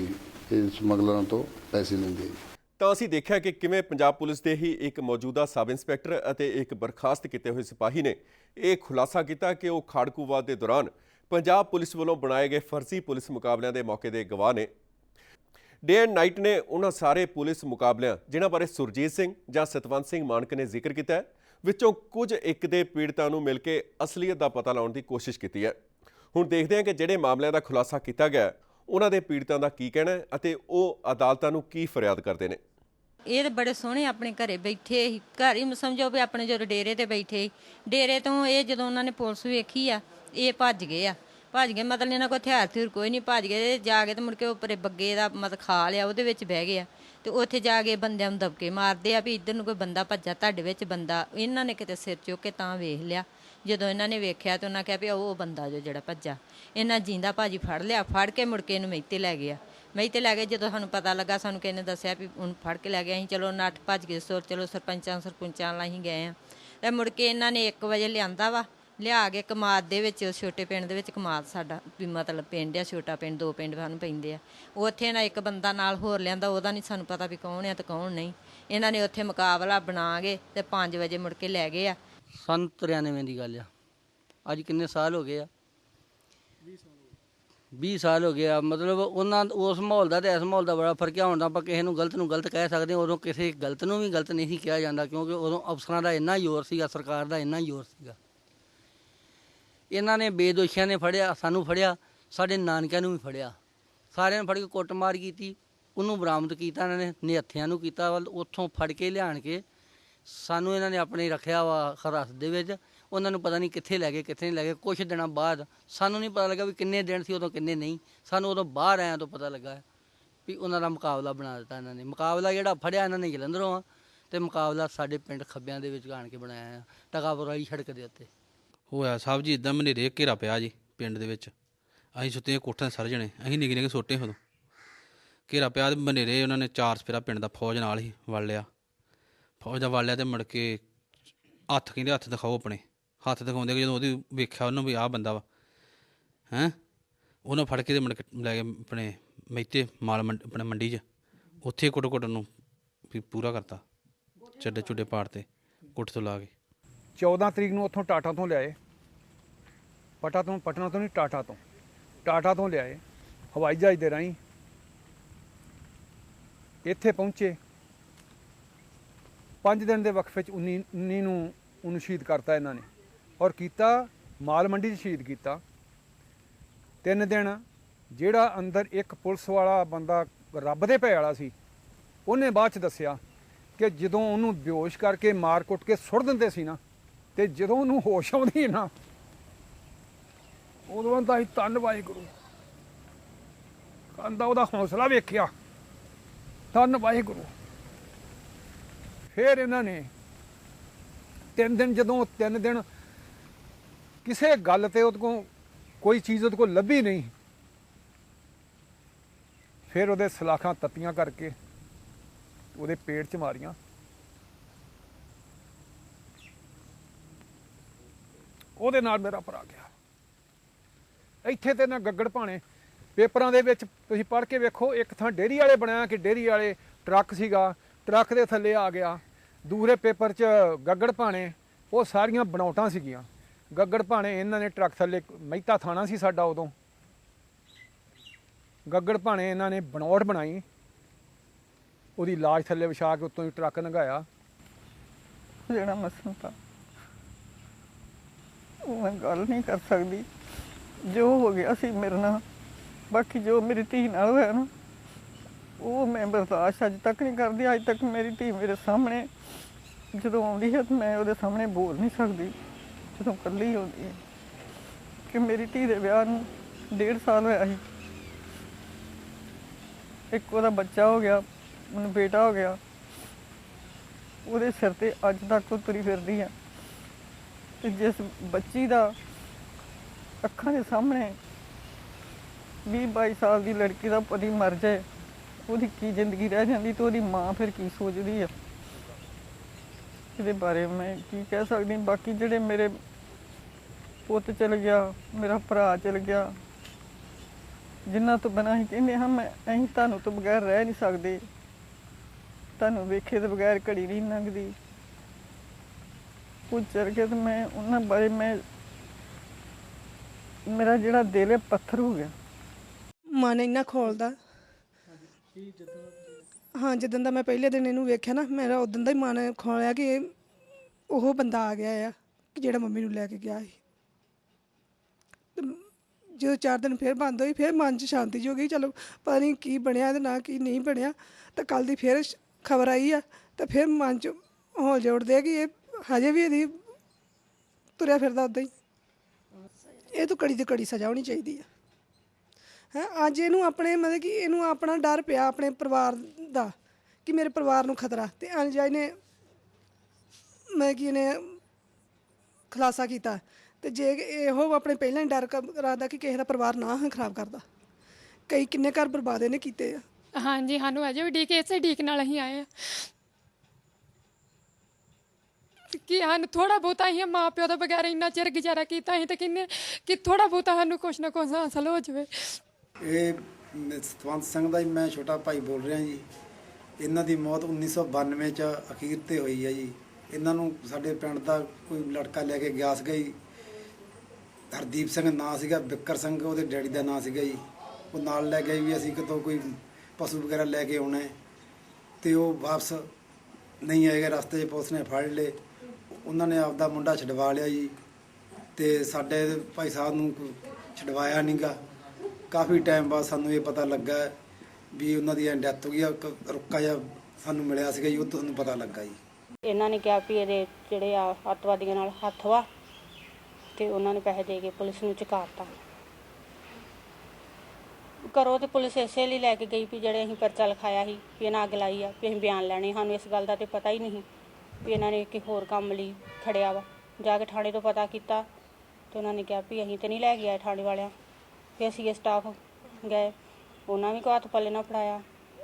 ਇਹ ਸਮਗਲਰਾਂ ਤੋਂ ਪੈਸੇ ਲੈਂਦੇ। ਤਾਂ ਅਸੀਂ ਦੇਖਿਆ ਕਿ ਕਿਵੇਂ ਪੰਜਾਬ ਪੁਲਿਸ ਦੇ ਹੀ ਇੱਕ ਮੌਜੂਦਾ ਸਬ ਇੰਸਪੈਕਟਰ ਅਤੇ ਇੱਕ ਬਰਖਾਸਤ ਕੀਤੇ ਹੋਏ ਸਿਪਾਹੀ ਨੇ ਇਹ ਖੁਲਾਸਾ ਕੀਤਾ ਕਿ ਉਹ ਖਾੜਕੂਵਾਦ ਦੇ ਦੌਰਾਨ ਪੰਜਾਬ ਪੁਲਿਸ ਵੱਲੋਂ ਬਣਾਏ ਗਏ ਫਰਜ਼ੀ ਪੁਲਿਸ ਮੁਕਾਬਲਿਆਂ ਦੇ ਮੌਕੇ ਦੇ ਗਵਾਹ ਨੇ। ਡੇ ਐਂਡ ਨਾਈਟ ਨੇ ਉਹਨਾਂ ਸਾਰੇ ਪੁਲਿਸ ਮੁਕਾਬਲਿਆਂ, ਜਿਨ੍ਹਾਂ ਬਾਰੇ ਸੁਰਜੀਤ ਸਿੰਘ ਜਾਂ ਸਤਵੰਤ ਸਿੰਘ ਮਾਨਕ ਨੇ ਜ਼ਿਕਰ ਕੀਤਾ ਵਿੱਚੋਂ ਕੁਝ ਇੱਕ ਦੇ ਪੀੜਤਾਂ ਨੂੰ ਮਿਲ ਕੇ ਅਸਲੀਅਤ ਦਾ ਪਤਾ ਲਾਉਣ ਦੀ ਕੋਸ਼ਿਸ਼ ਕੀਤੀ ਹੈ। ਹੁਣ ਦੇਖਦੇ ਹਾਂ ਕਿ ਜਿਹੜੇ ਮਾਮਲਿਆਂ ਦਾ ਖੁਲਾਸਾ ਕੀਤਾ ਗਿਆ ਉਹਨਾਂ ਦੇ ਪੀੜਤਾਂ ਦਾ ਕੀ ਕਹਿਣਾ ਹੈ ਅਤੇ ਉਹ ਅਦਾਲਤਾਂ ਨੂੰ ਕੀ ਫਰਿਆਦ ਕਰਦੇ ਨੇ? ਇਹ ਤਾਂ ਬੜੇ ਸੋਹਣੇ ਆਪਣੇ ਘਰੇ ਬੈਠੇ ਸੀ। ਘਰ ਹੀ ਸਮਝੋ ਵੀ ਆਪਣੇ ਜਦੋਂ ਡੇਰੇ ਤੇ ਬੈਠੇ ਸੀ। ਡੇਰੇ ਤੋਂ ਇਹ ਜਦੋਂ ਉਹਨਾਂ ਨੇ ਪੁਲਿਸ ਵੇਖੀ ਆ, ਇਹ ਭੱਜ ਗਏ ਆ। ਭੱਜ ਗਏ, ਮਤਲਬ ਇਹਨਾਂ ਕੋਲ ਹਥਿਆਰ ਥਿਰ ਕੋਈ ਨਹੀਂ, ਭੱਜ ਗਏ ਜਾ ਕੇ ਤੇ ਮੁੜ ਕੇ ਉੱਪਰੇ ਬੱਗੇ ਦਾ ਮਤ ਖਾ ਲਿਆ, ਉਹਦੇ ਵਿੱਚ ਬਹਿ ਗਿਆ ਤੇ ਉੱਥੇ ਜਾ ਕੇ ਬੰਦਿਆਂ ਨੂੰ ਦਬਕੇ ਮਾਰਦੇ ਆ ਵੀ ਇੱਧਰ ਨੂੰ ਕੋਈ ਬੰਦਾ ਭੱਜਾ, ਤੁਹਾਡੇ ਵਿੱਚ ਬੰਦਾ, ਇਹਨਾਂ ਨੇ ਕਿਤੇ ਸਿਰ ਚੁੱਕ ਕੇ ਤਾਂ ਵੇਖ ਲਿਆ। ਜਦੋਂ ਇਹਨਾਂ ਨੇ ਵੇਖਿਆ ਤੇ ਉਹਨਾਂ ਕਿਹਾ ਵੀ ਉਹ ਬੰਦਾ ਜੋ ਜਿਹੜਾ ਭੱਜਾ। ਇਹਨਾਂ ਜਿੰਦਾ ਭਾਜੀ ਫੜ ਲਿਆ, ਫੜ ਕੇ ਮੁੜ ਕੇ ਇਹਨੂੰ ਮੈਤੇ ਲੈ ਗਿਆ। ਮੈਂ ਤੇ ਲੈ ਗਏ, ਜਦੋਂ ਸਾਨੂੰ ਪਤਾ ਲੱਗਾ, ਸਾਨੂੰ ਕਿਸੇ ਦੱਸਿਆ ਵੀ ਉਹਨੂੰ ਫੜ ਕੇ ਲੈ ਗਿਆ, ਅਸੀਂ ਚਲੋ ਨੱਠ ਭੱਜ ਗਏ, ਸੋ ਚਲੋ ਸਰਪੰਚਾਂ ਸਰਪੰਚਾਂ ਨਾਲ ਅਸੀਂ ਗਏ ਆ ਤੇ ਮੁੜ ਕੇ ਇਹਨਾਂ ਨੇ 1 ਵਜੇ ਲਿਆਂਦਾ ਵਾ, ਲਿਆ ਕੇ ਕਮਾਦ ਦੇ ਵਿੱਚ, ਛੋਟੇ ਪਿੰਡ ਦੇ ਵਿੱਚ ਕਮਾਦ ਸਾਡਾ, ਵੀ ਮਤਲਬ ਪਿੰਡ ਆ, ਛੋਟਾ ਪਿੰਡ, ਦੋ ਪਿੰਡ ਸਾਨੂੰ ਪੈਂਦੇ ਆ। ਉੱਥੇ ਨਾ ਇੱਕ ਬੰਦਾ ਨਾਲ ਹੋਰ ਲਿਆਂਦਾ, ਉਹਦਾ ਨਹੀਂ ਸਾਨੂੰ ਪਤਾ ਵੀ ਕੌਣ ਆ ਤੇ ਕੌਣ ਨਹੀਂ। ਇਹਨਾਂ ਨੇ ਉੱਥੇ ਮੁਕਾਬਲਾ ਬਣਾ ਕੇ ਤੇ 5 ਵਜੇ ਮੁੜ ਕੇ ਲੈ ਗਏ ਆ। ਸੰਨ 93 ਦੀ ਗੱਲ ਆ। ਅੱਜ ਕਿੰਨੇ ਸਾਲ ਹੋ ਗਏ ਆ? 20 ਸਾਲ ਹੋ ਗਏ ਆ। ਮਤਲਬ ਉਹਨਾਂ ਉਸ ਮਾਹੌਲ ਦਾ ਤੇ ਇਸ ਮਾਹੌਲ ਦਾ ਬੜਾ ਫ਼ਰਕ ਆ। ਹੁਣ ਤਾਂ ਆਪਾਂ ਕਿਸੇ ਨੂੰ ਗਲਤ ਨੂੰ ਗਲਤ ਕਹਿ ਸਕਦੇ ਹਾਂ, ਉਦੋਂ ਕਿਸੇ ਗਲਤ ਨੂੰ ਵੀ ਗਲਤ ਨਹੀਂ ਸੀ ਕਿਹਾ ਜਾਂਦਾ, ਕਿਉਂਕਿ ਉਦੋਂ ਅਫਸਰਾਂ ਦਾ ਇੰਨਾ ਜ਼ੋਰ ਸੀਗਾ, ਸਰਕਾਰ ਦਾ ਇੰਨਾ ਜ਼ੋਰ ਸੀਗਾ। ਇਹਨਾਂ ਨੇ ਬੇਦੋਸ਼ੀਆਂ ਨੇ ਫੜਿਆ, ਸਾਨੂੰ ਫੜਿਆ, ਸਾਡੇ ਨਾਨਕਿਆਂ ਨੂੰ ਵੀ ਫੜਿਆ। ਸਾਰਿਆਂ ਨੂੰ ਫੜ ਕੇ ਕੁੱਟਮਾਰ ਕੀਤੀ, ਉਹਨੂੰ ਬਰਾਮਦ ਕੀਤਾ, ਇਹਨਾਂ ਨੇ, ਨਿਹੱਥਿਆਂ ਨੂੰ ਕੀਤਾ, ਵੱਲ ਉੱਥੋਂ ਫੜ ਕੇ, ਲਿਆਣ ਕੇ ਸਾਨੂੰ ਇਹਨਾਂ ਨੇ ਆਪਣੇ ਰੱਖਿਆ ਵਾ ਖਰਾਸ ਦੇ ਵਿੱਚ। ਉਹਨਾਂ ਨੂੰ ਪਤਾ ਨਹੀਂ ਕਿੱਥੇ ਲੈ ਗਏ, ਕਿੱਥੇ ਨਹੀਂ ਲੈ ਗਏ। ਕੁਝ ਦਿਨਾਂ ਬਾਅਦ ਸਾਨੂੰ ਨਹੀਂ ਪਤਾ ਲੱਗਾ ਵੀ ਕਿੰਨੇ ਦਿਨ ਸੀ, ਉਦੋਂ ਕਿੰਨੇ ਨਹੀਂ। ਸਾਨੂੰ ਉਦੋਂ ਬਾਹਰ ਆਇਆਂ ਤੋਂ ਪਤਾ ਲੱਗਾ ਵੀ ਉਹਨਾਂ ਦਾ ਮੁਕਾਬਲਾ ਬਣਾ ਦਿੱਤਾ ਇਹਨਾਂ ਨੇ। ਮੁਕਾਬਲਾ ਜਿਹੜਾ ਫੜਿਆ ਇਹਨਾਂ ਨੇ ਜਲੰਧਰੋਂ ਆ ਤੇ ਮੁਕਾਬਲਾ ਸਾਡੇ ਪਿੰਡ ਖੱਬਿਆਂ ਦੇ ਵਿੱਚ ਆਣ ਕੇ ਬਣਾਇਆ ਆ, ਟਕਾਪੁਰ ਵਾਲੀ ਸੜਕ ਦੇ ਉੱਤੇ। ਹੋਇਆ ਸਾਹਿਬ ਜੀ, ਇਦਾਂ ਮਨੇਰੇ ਘੇਰਾ ਪਿਆ ਜੀ ਪਿੰਡ ਦੇ ਵਿੱਚ। ਅਸੀਂ ਸੁੱਤੇ ਹਾਂ ਕੋਠਾਂ ਸਰ ਜਣੇ, ਅਸੀਂ ਨਿੱਕੇ ਨਿੱਕੇ ਸੋਟੇ ਉਦੋਂ। ਘੇਰਾ ਪਿਆ ਤੇ ਮਨੇਰੇ ਉਹਨਾਂ ਨੇ ਚਾਰ ਸਪੇਰਾ ਪਿੰਡ ਦਾ ਫੌਜ ਨਾਲ ਹੀ ਵੜ ਲਿਆ। ਫੌਜ ਦਾ ਵੜ ਲਿਆ ਤੇ ਮੁੜ ਕੇ ਹੱਥ ਕਹਿੰਦੇ ਹੱਥ ਦਿਖਾਓ ਆਪਣੇ। ਹੱਥ ਦਿਖਾਉਂਦੇ ਕਿ ਜਦੋਂ ਉਹਦੀ ਵੇਖਿਆ ਉਹਨੂੰ ਵੀ ਆਹ ਬੰਦਾ ਵਾ। ਹੈਂ? ਉਹਨੂੰ ਫੜ ਕੇ ਤੇ ਮੁੜ ਕੇ ਲੈ ਗਏ ਆਪਣੇ ਮੈਤੇ ਮਾਲ ਮੰਡ- ਆਪਣੇ ਮੰਡੀ 'ਚ। ਉੱਥੇ ਕੁੱਟ ਕੁੱਟ ਨੂੰ ਵੀ ਪੂਰਾ ਕਰਤਾ। ਚੱਡੇ ਚੁੱਡੇ ਪਾੜ ਤੇ ਕੁੱਟ ਤੋਂ ਲਾ ਕੇ। 14 ਤਰੀਕ ਨੂੰ ਉੱਥੋਂ ਟਾਟਾ ਤੋਂ ਲਿਆਏ। ਪਟਾ ਤੋਂ ਪਟਨਾ ਤੋਂ ਨਹੀਂ, ਟਾਟਾ ਤੋਂ। ਟਾਟਾ ਤੋਂ ਲਿਆਏ। ਹਵਾਈ ਜਹਾਜ਼ ਦੇ ਰਾਹੀਂ ਇੱਥੇ ਪਹੁੰਚੇ। 5 ਦਿਨ ਦੇ ਵਕਫੇ ਚ 19 19 ਨੂੰ ਉਹਨੂੰ ਸ਼ਹੀਦ ਕਰਤਾ ਇਹਨਾਂ ਨੇ। ਔਰ ਕੀਤਾ, ਮਾਲ ਮੰਡੀ 'ਚ ਸ਼ਹੀਦ ਕੀਤਾ। ਤਿੰਨ ਦਿਨ ਜਿਹੜਾ ਅੰਦਰ ਇੱਕ ਪੁਲਿਸ ਵਾਲਾ ਬੰਦਾ ਰੱਬ ਦੇ ਭੈ ਵਾਲਾ ਸੀ, ਉਹਨੇ ਬਾਅਦ ਚ ਦੱਸਿਆ ਕਿ ਜਦੋਂ ਉਹਨੂੰ ਬੇਹੋਸ਼ ਕਰਕੇ ਮਾਰ ਕੁੱਟ ਕੇ ਸੁੱਟ ਦਿੰਦੇ ਸੀ ਨਾ, ਤੇ ਜਦੋਂ ਉਹਨੂੰ ਹੋਸ਼ ਆਉਂਦੀ ਨਾ, ਉਦੋਂ ਦਾ ਹੀ ਧੰਨ ਵਾਹਿਗੁਰੂ। ਕਹਿੰਦਾ ਉਹਦਾ ਹੌਸਲਾ ਵੇਖਿਆ। ਧੰਨ ਵਾਹਿਗੁਰੂ। ਫਿਰ ਇਹਨਾਂ ਨੇ ਤਿੰਨ ਦਿਨ ਜਦੋਂ ਤਿੰਨ ਦਿਨ ਕਿਸੇ ਗੱਲ ਤੇ ਉਹਦੇ ਕੋਲ ਕੋਈ ਚੀਜ਼ ਉਹਦੇ ਕੋਲ ਲੱਭੀ ਨਹੀਂ, ਫਿਰ ਉਹਦੇ ਸਲਾਖਾਂ ਤੱਤੀਆਂ ਕਰਕੇ ਉਹਦੇ ਪੇਟ 'ਚ ਮਾਰੀਆਂ। ਉਹਦੇ ਨਾਲ ਮੇਰਾ ਭਰਾ ਗਿਆ। ਇੱਥੇ ਤੇ ਨਾ ਗੱਗੜ ਭਾਣੇ, ਪੇਪਰਾਂ ਦੇ ਵਿੱਚ ਤੁਸੀਂ ਪੜ੍ਹ ਕੇ ਵੇਖੋ, ਇੱਕ ਥਾਂ ਡੇਰੀ ਵਾਲੇ ਬਣਾਇਆ ਕਿ ਡੇਰੀ ਵਾਲੇ ਟਰੱਕ ਸੀਗਾ ਟਰੱਕ ਦੇ ਥੱਲੇ ਆ ਗਿਆ। ਦੂਸਰੇ ਪੇਪਰ 'ਚ ਗੱਗੜ ਭਾਣੇ, ਉਹ ਸਾਰੀਆਂ ਬਣਾਉਟਾਂ ਸੀਗੀਆਂ। ਗੱਗੜ ਭਾਣੇ, ਇਹਨਾਂ ਨੇ ਟਰੱਕ ਥੱਲੇ ਮਹਿਤਾ ਥਾਣਾ ਸੀ ਸਾਡਾ ਉਦੋਂ। ਗੱਗੜ ਭਾਣੇ ਇਹਨਾਂ ਨੇ ਬਣਾਉਟ ਬਣਾਈ। ਉਹਦੀ ਲਾਸ਼ ਥੱਲੇ ਵਿਛਾ ਕੇ ਉੱਤੋਂ ਹੀ ਟਰੱਕ ਲੰਘਾਇਆ ਜਿਹੜਾ ਮਸਲਾ ਉਹ ਮੈਂ ਗੱਲ ਨਹੀਂ ਕਰ ਸਕਦੀ। ਜੋ ਹੋ ਗਿਆ ਸੀ ਮੇਰੇ ਨਾਲ, ਬਾਕੀ ਜੋ ਮੇਰੀ ਧੀ ਨਾਲ ਹੋਇਆ ਨਾ ਉਹ ਮੈਂ ਬਰਦਾਸ਼ਤ ਅੱਜ ਤੱਕ ਨਹੀਂ ਕਰਦੀ, ਅੱਜ ਤੱਕ ਮੇਰੀ ਧੀ ਮੇਰੇ ਸਾਹਮਣੇ ਜਦੋਂ ਆਉਂਦੀ ਹੈ ਤਾਂ ਮੈਂ ਉਹਦੇ ਸਾਹਮਣੇ ਬੋਲ ਨਹੀਂ ਸਕਦੀ, ਜਦੋਂ ਇਕੱਲੀ ਹੁੰਦੀ ਹੈ ਕਿ ਮੇਰੀ ਧੀ ਦੇ ਵਿਆਹ ਨੂੰ ਡੇਢ ਸਾਲ ਹੋਇਆ ਸੀ। ਇੱਕ ਉਹਦਾ ਬੱਚਾ ਹੋ ਗਿਆ ਉਹਨੂੰ ਬੇਟਾ ਹੋ ਗਿਆ, ਉਹਦੇ ਸਿਰ ਤੇ ਅੱਜ ਤੱਕ ਉਹ ਤੁਰੀ ਫਿਰਦੀ ਆ ਤੇ ਜਿਸ ਬੱਚੀ ਦਾ ਅੱਖਾਂ ਦੇ ਸਾਹਮਣੇ 20 22 ਸਾਲ ਦੀ ਲੜਕੀ ਦਾ ਪਤੀ ਮਰ ਜਾਏ ਉਹਦੀ ਕੀ ਜ਼ਿੰਦਗੀ ਰਹਿ ਜਾਂਦੀ ਤੇ ਉਹਦੀ ਮਾਂ ਫਿਰ ਕੀ ਸੋਚਦੀ ਆ? ਇਹਦੇ ਬਾਰੇ ਮੈਂ ਕੀ ਕਹਿ ਸਕਦੀ? ਬਾਕੀ ਜਿਹੜੇ ਮੇਰੇ ਪੁੱਤ ਚਲ ਗਿਆ, ਮੇਰਾ ਭਰਾ ਚਲ ਗਿਆ ਜਿਨ੍ਹਾਂ ਤੋਂ ਬਿਨਾਂ ਹੀ ਕਹਿੰਦੇ ਹਾਂ, ਮੈਂ ਅਸੀਂ ਤੁਹਾਨੂੰ ਤੋਂ ਬਗੈਰ ਰਹਿ ਨਹੀਂ ਸਕਦੇ। ਤੁਹਾਨੂੰ ਵੇਖੇ ਤੋਂ ਬਗੈਰ ਘੜੀ ਨਹੀਂ ਲੰਘਦੀ। ਉਹ ਚਲ ਗਏ ਤੇ ਮੈਂ ਉਹਨਾਂ ਬਾਰੇ ਮੈਂ ਮੇਰਾ ਜਿਹੜਾ ਦਿਲ ਹੈ, ਪੱਥਰ ਹੋ ਗਿਆ। ਮਨ ਇੰਨਾ ਖੋਲਦਾ ਹਾਂ ਜਦੋਂ ਦਾ ਮੈਂ ਪਹਿਲੇ ਦਿਨ ਇਹਨੂੰ ਵੇਖਿਆ ਨਾ, ਮੇਰਾ ਉਦੋਂ ਦਾ ਹੀ ਮਨ ਖੋਲਿਆ ਕਿ ਇਹ, ਉਹ ਬੰਦਾ ਆ ਗਿਆ ਆ, ਕਿ ਜਿਹੜਾ ਮੰਮੀ ਨੂੰ ਲੈ ਕੇ ਗਿਆ ਸੀ। ਤੇ ਜਦੋਂ ਚਾਰ ਦਿਨ ਫਿਰ ਬੰਦ ਹੋਈ, ਫਿਰ ਮਨ 'ਚ ਸ਼ਾਂਤੀ ਜਿਹੀ ਹੋ ਗਈ, ਚਲੋ ਪਤਾ ਨਹੀਂ ਕੀ ਬਣਿਆ ਤੇ ਨਾ ਕੀ ਨਹੀਂ ਬਣਿਆ। ਤਾਂ ਕੱਲ ਦੀ ਫਿਰ ਖਬਰ ਆਈ ਆ, ਤਾਂ ਫਿਰ ਮਨ 'ਚ ਹੌਲ ਜੋੜਦੇ ਆ ਕਿ ਇਹ ਹਜੇ ਵੀ ਇਹਦੀ ਤੁਰਿਆ ਫਿਰਦਾ ਉਦਾਂ ਹੀ। ਇਹ ਤੋਂ ਕੜੀ ਤੇ ਕੜੀ ਸਜ਼ਾ ਹੋਣੀ ਚਾਹੀਦੀ ਆ। ਹੈ, ਅੱਜ ਇਹਨੂੰ ਆਪਣੇ ਮਤਲਬ ਕਿ ਇਹਨੂੰ ਆਪਣਾ ਡਰ ਪਿਆ ਆਪਣੇ ਪਰਿਵਾਰ ਦਾ, ਕਿ ਮੇਰੇ ਪਰਿਵਾਰ ਨੂੰ ਖਤਰਾ। ਤੇ ਅਨਜਾਈ ਨੇ ਮੈਂ ਕਿ ਇਹਨੇ ਖੁਲਾਸਾ ਕੀਤਾ। ਤੇ ਜੇ ਇਹੋ ਆਪਣੇ ਪਹਿਲਾਂ ਹੀ ਡਰ ਕ- ਕਿ ਕਿਸੇ ਦਾ ਪਰਿਵਾਰ ਨਾ ਖਰਾਬ ਕਰਦਾ। ਕਈ ਕਿੰਨੇ ਘਰ ਬਰਬਾਦ ਇਹਨੇ ਕੀਤੇ ਆ। ਹਾਂਜੀ, ਸਾਨੂੰ ਅਜੇ ਵੀ ਡੀਕ, ਇਸੇ ਡੀਕ ਨਾਲ ਅਸੀਂ ਆਏ ਆ। ਕਿ ਸਾਨੂੰ ਥੋੜਾ ਬਹੁਤਾ ਅਸੀਂ ਮਾਂ ਪਿਓ ਤੋਂ ਬਗੈਰ ਇੰਨਾ ਚਿਰ ਗੁਜ਼ਾਰਾ ਕੀਤਾ, ਅਸੀਂ ਤੇ ਕਿੰਨੇ, ਕਿ ਥੋੜਾ ਬਹੁਤਾ ਸਾਨੂੰ ਕੁਛ ਨਾ ਕੁਛ ਹਾਸਲ ਹੋ ਜਾਵੇ। ਇਹ ਸਤਵੰਤ ਸਿੰਘ ਦਾ ਹੀ ਮੈਂ ਛੋਟਾ ਭਾਈ ਬੋਲ ਰਿਹਾ ਜੀ। ਇਹਨਾਂ ਦੀ ਮੌਤ 1992 ਚ ਅਖੀਰ ਤੇ ਹੋਈ ਹੈ ਜੀ। ਇਹਨਾਂ ਨੂੰ ਸਾਡੇ ਪਿੰਡ ਦਾ ਕੋਈ ਲੜਕਾ ਲੈ ਕੇ ਗਿਆ ਸੀਗਾ ਜੀ। ਹਰਦੀਪ ਸਿੰਘ ਨਾਂ ਸੀਗਾ, ਬਿੱਕਰ ਸਿੰਘ, ਉਹਦੇ ਡੈਡੀ ਦਾ ਨਾਂ ਸੀਗਾ ਜੀ। ਉਹ ਨਾਲ ਲੈ ਗਏ ਵੀ ਅਸੀਂ ਕਿਤੋਂ ਕੋਈ ਪਸ਼ੂ ਵਗੈਰਾ ਲੈ ਕੇ ਆਉਣਾ ਹੈ। ਤੇ ਉਹ ਵਾਪਸ ਨਹੀਂ ਆਏਗਾ, ਰਸਤੇ 'ਚ ਪੁਲਿਸ ਨੇ ਫੜ ਲਏ। ਉਹਨਾਂ ਨੇ ਆਪਦਾ ਮੁੰਡਾ ਛਡਵਾ ਲਿਆ ਜੀ। ਤੇ ਸਾਡੇ ਭਾਈ ਸਾਹਿਬ ਨੂੰ ਕੋਈ ਛਡਵਾਇਆ ਨਹੀਂਗਾ ਕਾਫੀ ਟਾਈਮ ਬਾਅਦ ਸਾਨੂੰ ਇਹ ਪਤਾ ਲੱਗਾ ਵੀ ਉਹਨਾਂ ਦੀ ਡੈਥ ਹੋ ਗਈ ਆ, ਇੱਕ ਰੁੱਕਾ ਜਿਹਾ ਸਾਨੂੰ ਮਿਲਿਆ ਸੀਗਾ ਜੀ, ਉਹ ਤੋਂ ਸਾਨੂੰ ਪਤਾ ਲੱਗਾ ਜੀ। ਇਹਨਾਂ ਨੇ ਕਿਹਾ ਵੀ ਇਹਦੇ ਜਿਹੜੇ ਆ ਅੱਤਵਾਦੀਆਂ ਨਾਲ ਹੱਥ ਵਾ ਤੇ ਉਹਨਾਂ ਨੇ ਪੈਸੇ ਦੇ ਕੇ ਪੁਲਿਸ ਨੂੰ ਚੁਕਾਤਾ। ਕਰੋ ਤੇ ਪੁਲਿਸ ਇਸੇ ਲਈ ਲੈ ਕੇ ਗਈ ਵੀ ਜਿਹੜੇ ਅਸੀਂ ਪਰਚਾ ਲਿਖਾਇਆ ਸੀ ਵੀ ਇਹਨਾਂ ਅੱਗ ਲਾਈ ਆ, ਵੀ ਅਸੀਂ ਬਿਆਨ ਲੈਣੇ ਸਾਨੂੰ ਇਸ ਗੱਲ ਦਾ ਤੇ ਪਤਾ ਹੀ ਨਹੀਂ ਵੀ ਇਹਨਾਂ ਨੇ ਕਿ ਹੋਰ ਕੰਮ ਲਈ ਖੜਿਆ ਵਾ। ਜਾ ਕੇ ਥਾਣੇ ਤੋਂ ਪਤਾ ਕੀਤਾ ਤੇ ਉਹਨਾਂ ਨੇ ਕਿਹਾ ਵੀ ਅਸੀਂ ਤੇ ਨਹੀਂ ਲੈ ਕੇ ਆਏ ਥਾਣੇ ਵਾਲਿਆਂ। ਫਿਰ ਅਸੀਂ ਸਟਾਫ ਗਏ। ਉਹਨਾਂ ਵੀ ਕੋ ਹੱਥ ਪੱਲੇ ਨਾਲ ਫੜਾਇਆ।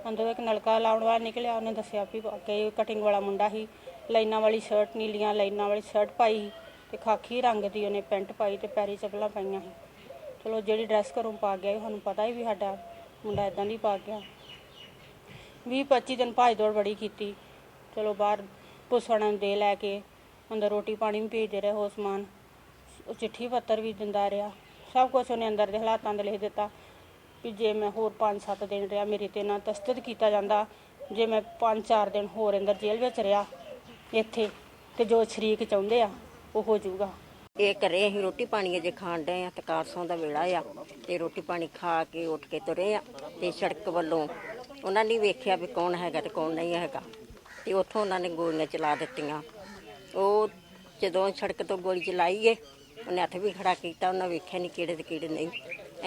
ਅੰਦਰੋਂ ਇੱਕ ਨਲਕਾ ਲਾਉਣ ਵਾਲਾ ਨਿਕਲਿਆ। ਉਹਨੇ ਦੱਸਿਆ ਵੀ ਕਿ ਕਟਿੰਗ ਵਾਲਾ ਮੁੰਡਾ ਸੀ। ਲਾਈਨਾਂ ਵਾਲੀ ਸ਼ਰਟ ਨੀਲੀਆਂ ਲਾਈਨਾਂ ਵਾਲੀ ਸ਼ਰਟ ਪਾਈ ਸੀ ਤੇ ਖਾਕੀ ਰੰਗ ਦੀ ਉਹਨੇ ਪੈਂਟ ਪਾਈ ਤੇ ਪੈਰੀ ਚੱਪਲਾਂ ਪਾਈਆਂ ਸੀ। ਚਲੋ ਜਿਹੜੀ ਡਰੈਸ ਘਰੋਂ ਪਾ ਗਿਆ ਸੀ, ਸਾਨੂੰ ਪਤਾ ਹੀ ਵੀ ਸਾਡਾ ਮੁੰਡਾ ਇਦਾਂ ਦੀ ਪਾ ਗਿਆ। 20 25 ਦਿਨ ਭਾਜ ਦੌੜ ਬੜੀ ਕੀਤੀ। ਚਲੋ ਬਾਹਰ ਪੁਸਣਾ ਨੂੰ ਦੇ ਲੈ ਕੇ ਅੰਦਰ ਰੋਟੀ ਪਾਣੀ ਵੀ ਭੇਜਦੇ ਰਹੇ ਹੋ ਸਮਾਨ। ਉਹ ਚਿੱਠੀ ਪੱਤਰ ਵੀ ਦਿੰਦਾ ਰਿਹਾ। ਸਭ ਕੁਝ ਉਹਨੇ ਅੰਦਰ ਦੇ ਹਾਲਾਤਾਂ ਦੇ ਲਿਖ ਦਿੱਤਾ ਵੀ ਜੇ ਮੈਂ ਹੋਰ 5-7 ਦਿਨ ਰਿਹਾ, ਮੇਰੇ ਤੇ ਨਾ ਤਸਦਦ ਕੀਤਾ ਜਾਂਦਾ। ਜੇ ਮੈਂ 5-4 ਦਿਨ ਹੋਰ ਅੰਦਰ ਜੇਲ੍ਹ ਵਿੱਚ ਰਿਹਾ, ਇੱਥੇ ਤੇ ਜੋ ਸ਼ਰੀਕ ਚਾਹੁੰਦੇ ਆ, ਉਹ ਹੋ ਜਾਊਗਾ। ਇਹ ਘਰੇ ਅਸੀਂ ਰੋਟੀ ਪਾਣੀ ਅਜੇ ਖਾਣ ਡਏ ਆ ਤੇ ਕਾਰਸੋਂ ਦਾ ਵੇਲਾ ਆ ਤੇ ਰੋਟੀ ਪਾਣੀ ਖਾ ਕੇ ਉੱਠ ਕੇ ਤੁਰੇ ਆ ਤੇ ਸੜਕ ਵੱਲੋਂ ਉਹਨਾਂ ਨੇ ਵੇਖਿਆ ਵੀ ਕੌਣ ਹੈਗਾ ਤੇ ਕੌਣ ਨਹੀਂ ਹੈਗਾ ਤੇ ਉੱਥੋਂ ਉਹਨਾਂ ਨੇ ਗੋਲੀਆਂ ਚਲਾ ਦਿੱਤੀਆਂ। ਉਹ ਜਦੋਂ ਸੜਕ ਤੋਂ ਗੋਲੀ ਚਲਾਈ ਏ ਉਹਨੇ ਹੱਥ ਵੀ ਖੜਾ ਕੀਤਾ, ਉਹਨਾਂ ਵੇਖਿਆ ਨਹੀਂ ਕਿਹੜੇ ਤੇ ਕਿਹੜੇ ਨਹੀਂ।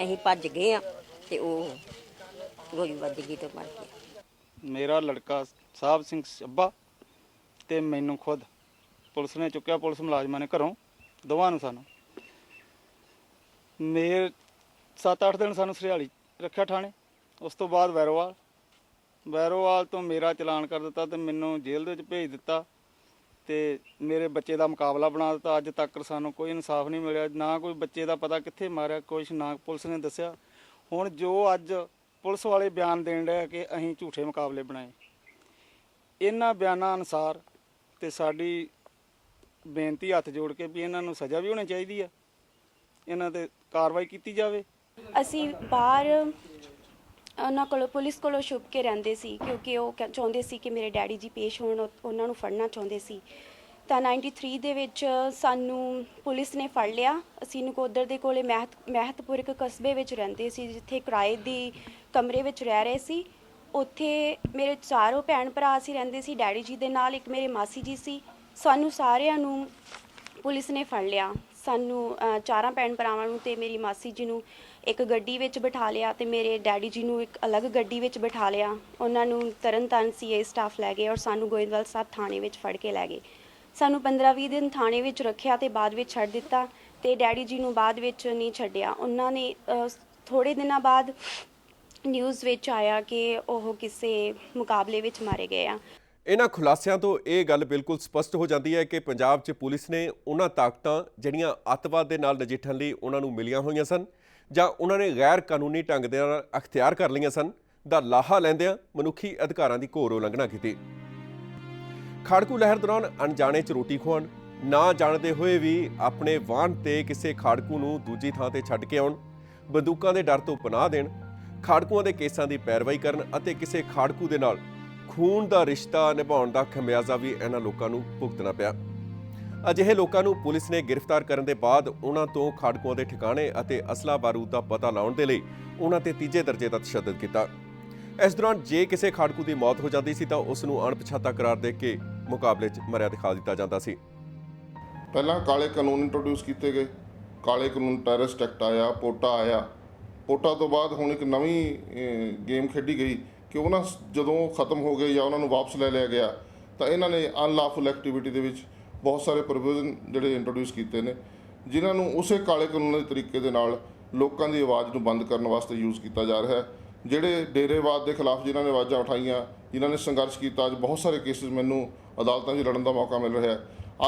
ਅਸੀਂ ਭੱਜ ਗਏ ਆ ਤੇ ਉਹ ਗੋਲੀ ਵੱਜ ਗਈ ਤੇ ਮਰ ਗਿਆ। ਮੇਰਾ ਲੜਕਾ ਸਾਹਿਬ ਸਿੰਘ ਸੱਬਾ ਤੇ ਮੈਨੂੰ ਖੁਦ। ਪੁਲਿਸ ਨੇ ਚੁੱਕਿਆ, ਪੁਲਿਸ ਮੁਲਾਜ਼ਮਾਂ ਨੇ ਘਰੋਂ ਦੋਵਾਂ ਨੂੰ ਸਾਨੂੰ। ਮੇਰ 7-8 ਦਿਨ ਸਾਨੂੰ ਸਰਿਆਲੀ ਰੱਖਿਆ ਥਾਣੇ। ਉਸ ਤੋਂ ਬਾਅਦ ਵੈਰੋਵਾਲ। ਵੈਰੋਵਾਲ ਤੋਂ ਮੇਰਾ ਚਲਾਨ ਕਰ ਦਿੱਤਾ ਤੇ ਮੈਨੂੰ ਜੇਲ੍ਹ ਦੇ ਵਿੱਚ ਭੇਜ ਦਿੱਤਾ। ਤੇ ਮੇਰੇ ਬੱਚੇ ਦਾ ਮੁਕਾਬਲਾ ਬਣਾ ਦਿੱਤਾ। ਅੱਜ ਤੱਕ ਸਾਨੂੰ ਕੋਈ ਇਨਸਾਫ ਨਹੀਂ ਮਿਲਿਆ। ਨਾ ਕੋਈ ਬੱਚੇ ਦਾ ਪਤਾ ਕਿੱਥੇ ਮਾਰਿਆ, ਕੁਛ ਨਾ ਪੁਲਿਸ ਨੇ ਦੱਸਿਆ। ਹੁਣ ਜੋ ਅੱਜ ਪੁਲਿਸ ਵਾਲੇ ਬਿਆਨ ਦੇਣ ਰਹੇ ਕਿ ਅਸੀਂ ਝੂਠੇ ਮੁਕਾਬਲੇ ਬਣਾਏ। ਇਹਨਾਂ ਬਿਆਨਾਂ ਅਨੁਸਾਰ ਤੇ ਸਾਡੀ ਬੇਨਤੀ ਹੱਥ ਜੋੜ ਕੇ ਵੀ ਇਹਨਾਂ ਨੂੰ ਸਜ਼ਾ ਵੀ ਹੋਣੀ ਚਾਹੀਦੀ ਆ। ਇਹਨਾਂ ਤੇ ਕਾਰਵਾਈ ਕੀਤੀ ਜਾਵੇ। ਅਸੀਂ ਬਾਹਰ ਉਹਨਾਂ ਕੋਲੋਂ ਪੁਲਿਸ ਕੋਲੋਂ ਛੁਪ ਕੇ ਰਹਿੰਦੇ ਸੀ ਕਿਉਂਕਿ ਉਹ ਕਹਿ- ਚਾਹੁੰਦੇ ਸੀ ਕਿ ਮੇਰੇ ਡੈਡੀ ਜੀ ਪੇਸ਼ ਹੋਣ ਉਹ- ਉਹਨਾਂ ਨੂੰ ਫੜਨਾ ਚਾਹੁੰਦੇ ਸੀ। ਤਾਂ 93 ਦੇ ਵਿੱਚ ਸਾਨੂੰ ਪੁਲਿਸ ਨੇ ਫੜ ਲਿਆ। ਅਸੀਂ ਨਕੋਦਰ ਦੇ ਕੋਲੇ ਮਹਿਤ ਮਹਿਤਪੁਰਕ ਕਸਬੇ ਵਿੱਚ ਰਹਿੰਦੇ ਸੀ ਜਿੱਥੇ ਕਿਰਾਏ ਦੀ ਕਮਰੇ ਵਿੱਚ ਰਹਿ ਰਹੇ ਸੀ। ਉੱਥੇ ਮੇਰੇ ਚਾਰੋਂ ਭੈਣ ਭਰਾ ਅਸੀਂ ਰਹਿੰਦੇ ਸੀ ਡੈਡੀ ਜੀ ਦੇ ਨਾਲ ਇੱਕ ਮੇਰੇ ਮਾਸੀ ਜੀ ਸੀ। ਸਾਨੂੰ ਸਾਰਿਆਂ ਨੂੰ ਪੁਲਿਸ ਨੇ ਫੜ ਲਿਆ। ਸਾਨੂੰ ਅ, ਚਾਰਾਂ ਭੈਣ ਭਰਾਵਾਂ ਨੂੰ ਤੇ ਮੇਰੀ ਮਾਸੀ ਜੀ ਨੂੰ ਇੱਕ ਗੱਡੀ ਵਿੱਚ ਬਿਠਾ ਲਿਆ ਤੇ ਮੇਰੇ ਡੈਡੀ ਜੀ ਨੂੰ ਇੱਕ ਅਲੱਗ ਗੱਡੀ ਵਿੱਚ ਬਿਠਾ ਲਿਆ। ਉਹਨਾਂ ਨੂੰ ਤਰਨਤਾਰਨ ਸੀਏ ਸਟਾਫ ਲੈ ਗਏ ਔਰ ਸਾਨੂੰ ਗੋਇੰਦਵਾਲ ਸਾਹਿਬ ਥਾਣੇ ਵਿੱਚ ਫੜ ਕੇ ਲੈ ਗਏ। ਸਾਨੂੰ 15-20 ਦਿਨ ਥਾਣੇ ਵਿੱਚ ਰੱਖਿਆ ਤੇ ਬਾਅਦ ਵਿੱਚ ਛੱਡ ਦਿੱਤਾ ਤੇ ਡੈਡੀ ਜੀ ਨੂੰ ਬਾਅਦ ਵਿੱਚ ਨਹੀਂ ਛੱਡਿਆ। ਉਹਨਾਂ ਨੇ ਅ, ਥੋੜੇ ਦਿਨਾਂ ਬਾਅਦ ਨਿਊਜ਼ ਵਿੱਚ ਆਇਆ ਕਿ ਉਹ ਕਿਸੇ ਮੁਕਾਬਲੇ ਵਿੱਚ ਮਾਰੇ ਗਏ ਆ। ਇਹਨਾਂ ਖੁਲਾਸਿਆਂ ਤੋਂ ਇਹ ਗੱਲ ਬਿਲਕੁਲ ਸਪਸ਼ਟ ਹੋ ਜਾਂਦੀ ਹੈ ਕਿ ਪੰਜਾਬ 'ਚ ਪੁਲਿਸ ਨੇ ਉਹਨਾਂ ਤਾਕਤਾਂ ਜਿਹੜੀਆਂ ਅੱਤਵਾਦ ਦੇ ਨਾਲ ਨਜਿੱਠਣ ਲਈ ਉਹਨਾਂ ਨੂੰ ਮਿਲੀਆਂ ਹੋਈਆਂ ਸਨ। ਜਾਂ ਉਹਨਾਂ ਨੇ ਗੈਰ ਕਾਨੂੰਨੀ ਢੰਗ ਦੇ ਨਾਲ ਅਖਤਿਆਰ ਕਰ ਲਈਆਂ ਸਨ, ਦਾ ਲਾਹਾ ਲੈਂਦਿਆਂ ਮਨੁੱਖੀ ਅਧਿਕਾਰਾਂ ਦੀ ਘੋਰ ਉਲੰਘਣਾ ਕੀਤੀ। ਖਾੜਕੂ ਲਹਿਰ ਦੌਰਾਨ ਅਣਜਾਣੇ 'ਚ ਰੋਟੀ ਖਵਾਉਣ, ਨਾ ਜਾਣਦੇ ਹੋਏ ਵੀ ਆਪਣੇ ਵਾਹਨ ਤੇ ਕਿਸੇ ਖਾੜਕੂ ਨੂੰ ਦੂਜੀ ਥਾਂ ਤੇ ਛੱਡ ਕੇ ਆਉਣ, ਬੰਦੂਕਾਂ ਦੇ ਡਰ ਤੋਂ ਪਨਾਹ ਦੇਣ, ਖਾੜਕੂਆਂ ਦੇ ਕੇਸਾਂ ਦੀ ਪੈਰਵਾਈ ਕਰਨ ਅਤੇ ਕਿਸੇ ਖਾੜਕੂ ਦੇ ਨਾਲ ਖੂਨ ਦਾ ਰਿਸ਼ਤਾ ਨਿਭਾਉਣ ਦਾ ਖਮਿਆਜ਼ਾ ਵੀ ਇਹਨਾਂ ਲੋਕਾਂ ਨੂੰ ਭੁਗਤਣਾ ਪਿਆ। ਅਜਿਹੇ ਲੋਕਾਂ ਨੂੰ ਪੁਲਿਸ ਨੇ ਗ੍ਰਿਫਤਾਰ ਕਰਨ ਦੇ ਬਾਅਦ ਉਹਨਾਂ ਤੋਂ ਖਾੜਕੂਆਂ ਦੇ ਠਿਕਾਣੇ ਅਤੇ ਅਸਲਾ ਬਾਰੂਦ ਦਾ ਪਤਾ ਲਾਉਣ ਦੇ ਲਈ ਉਹਨਾਂ ਤੇ ਤੀਜੇ ਦਰਜੇ ਦਾ ਤਸ਼ੱਦਦ ਕੀਤਾ। ਇਸ ਦੌਰਾਨ ਜੇ ਕਿਸੇ ਖਾੜਕੂ ਦੀ ਮੌਤ ਹੋ ਜਾਂਦੀ ਸੀ ਤਾਂ ਉਸ ਨੂੰ ਅਣਪਛਾਤਾ ਕਰਾਰ ਦੇ ਕੇ ਮੁਕਾਬਲੇ 'ਚ ਮਰਿਆ ਦਿਖਾ ਦਿੱਤਾ ਜਾਂਦਾ ਸੀ। ਪਹਿਲਾਂ ਕਾਲੇ ਕਾਨੂੰਨ ਇੰਟਰੋਡਿਊਸ ਕੀਤੇ ਗਏ। ਕਾਲੇ ਕਾਨੂੰਨ ਟੈਰਰਿਸਟ ਐਕਟ ਆਇਆ, ਪੋਟਾ ਆਇਆ। ਪੋਟਾ ਤੋਂ ਬਾਅਦ ਹੁਣ ਇੱਕ ਨਵੀਂ ਗੇਮ ਖੇਡੀ ਗਈ ਕਿ ਉਹਨਾਂ ਜਦੋਂ ਖਤਮ ਹੋ ਗਏ ਜਾਂ ਉਹਨਾਂ ਨੂੰ ਵਾਪਸ ਲੈ ਲਿਆ ਗਿਆ ਤਾਂ ਇਹਨਾਂ ਨੇ ਅਨਲਾਫੁਲ ਐਕਟੀਵਿਟੀ ਦੇ ਵਿੱਚ ਬਹੁਤ ਸਾਰੇ ਪ੍ਰੋਵੀਜ਼ਨ ਜਿਹੜੇ ਇੰਟਰੋਡਿਊਸ ਕੀਤੇ ਨੇ, ਜਿਨ੍ਹਾਂ ਨੂੰ ਉਸੇ ਕਾਲੇ ਕਾਨੂੰਨ ਦੇ ਤਰੀਕੇ ਦੇ ਨਾਲ ਲੋਕਾਂ ਦੀ ਆਵਾਜ਼ ਨੂੰ ਬੰਦ ਕਰਨ ਵਾਸਤੇ ਯੂਜ਼ ਕੀਤਾ ਜਾ ਰਿਹਾ ਹੈ। ਜਿਹੜੇ ਡੇਰੇਵਾਦ ਦੇ ਖਿਲਾਫ ਜਿਨ੍ਹਾਂ ਨੇ ਆਵਾਜ਼ਾਂ ਉਠਾਈਆਂ, ਜਿਨ੍ਹਾਂ ਨੇ ਸੰਘਰਸ਼ ਕੀਤਾ, ਅੱਜ ਬਹੁਤ ਸਾਰੇ ਕੇਸਿਸ ਮੈਨੂੰ ਅਦਾਲਤਾਂ 'ਚ ਲੜਨ ਦਾ ਮੌਕਾ ਮਿਲ ਰਿਹਾ ਹੈ।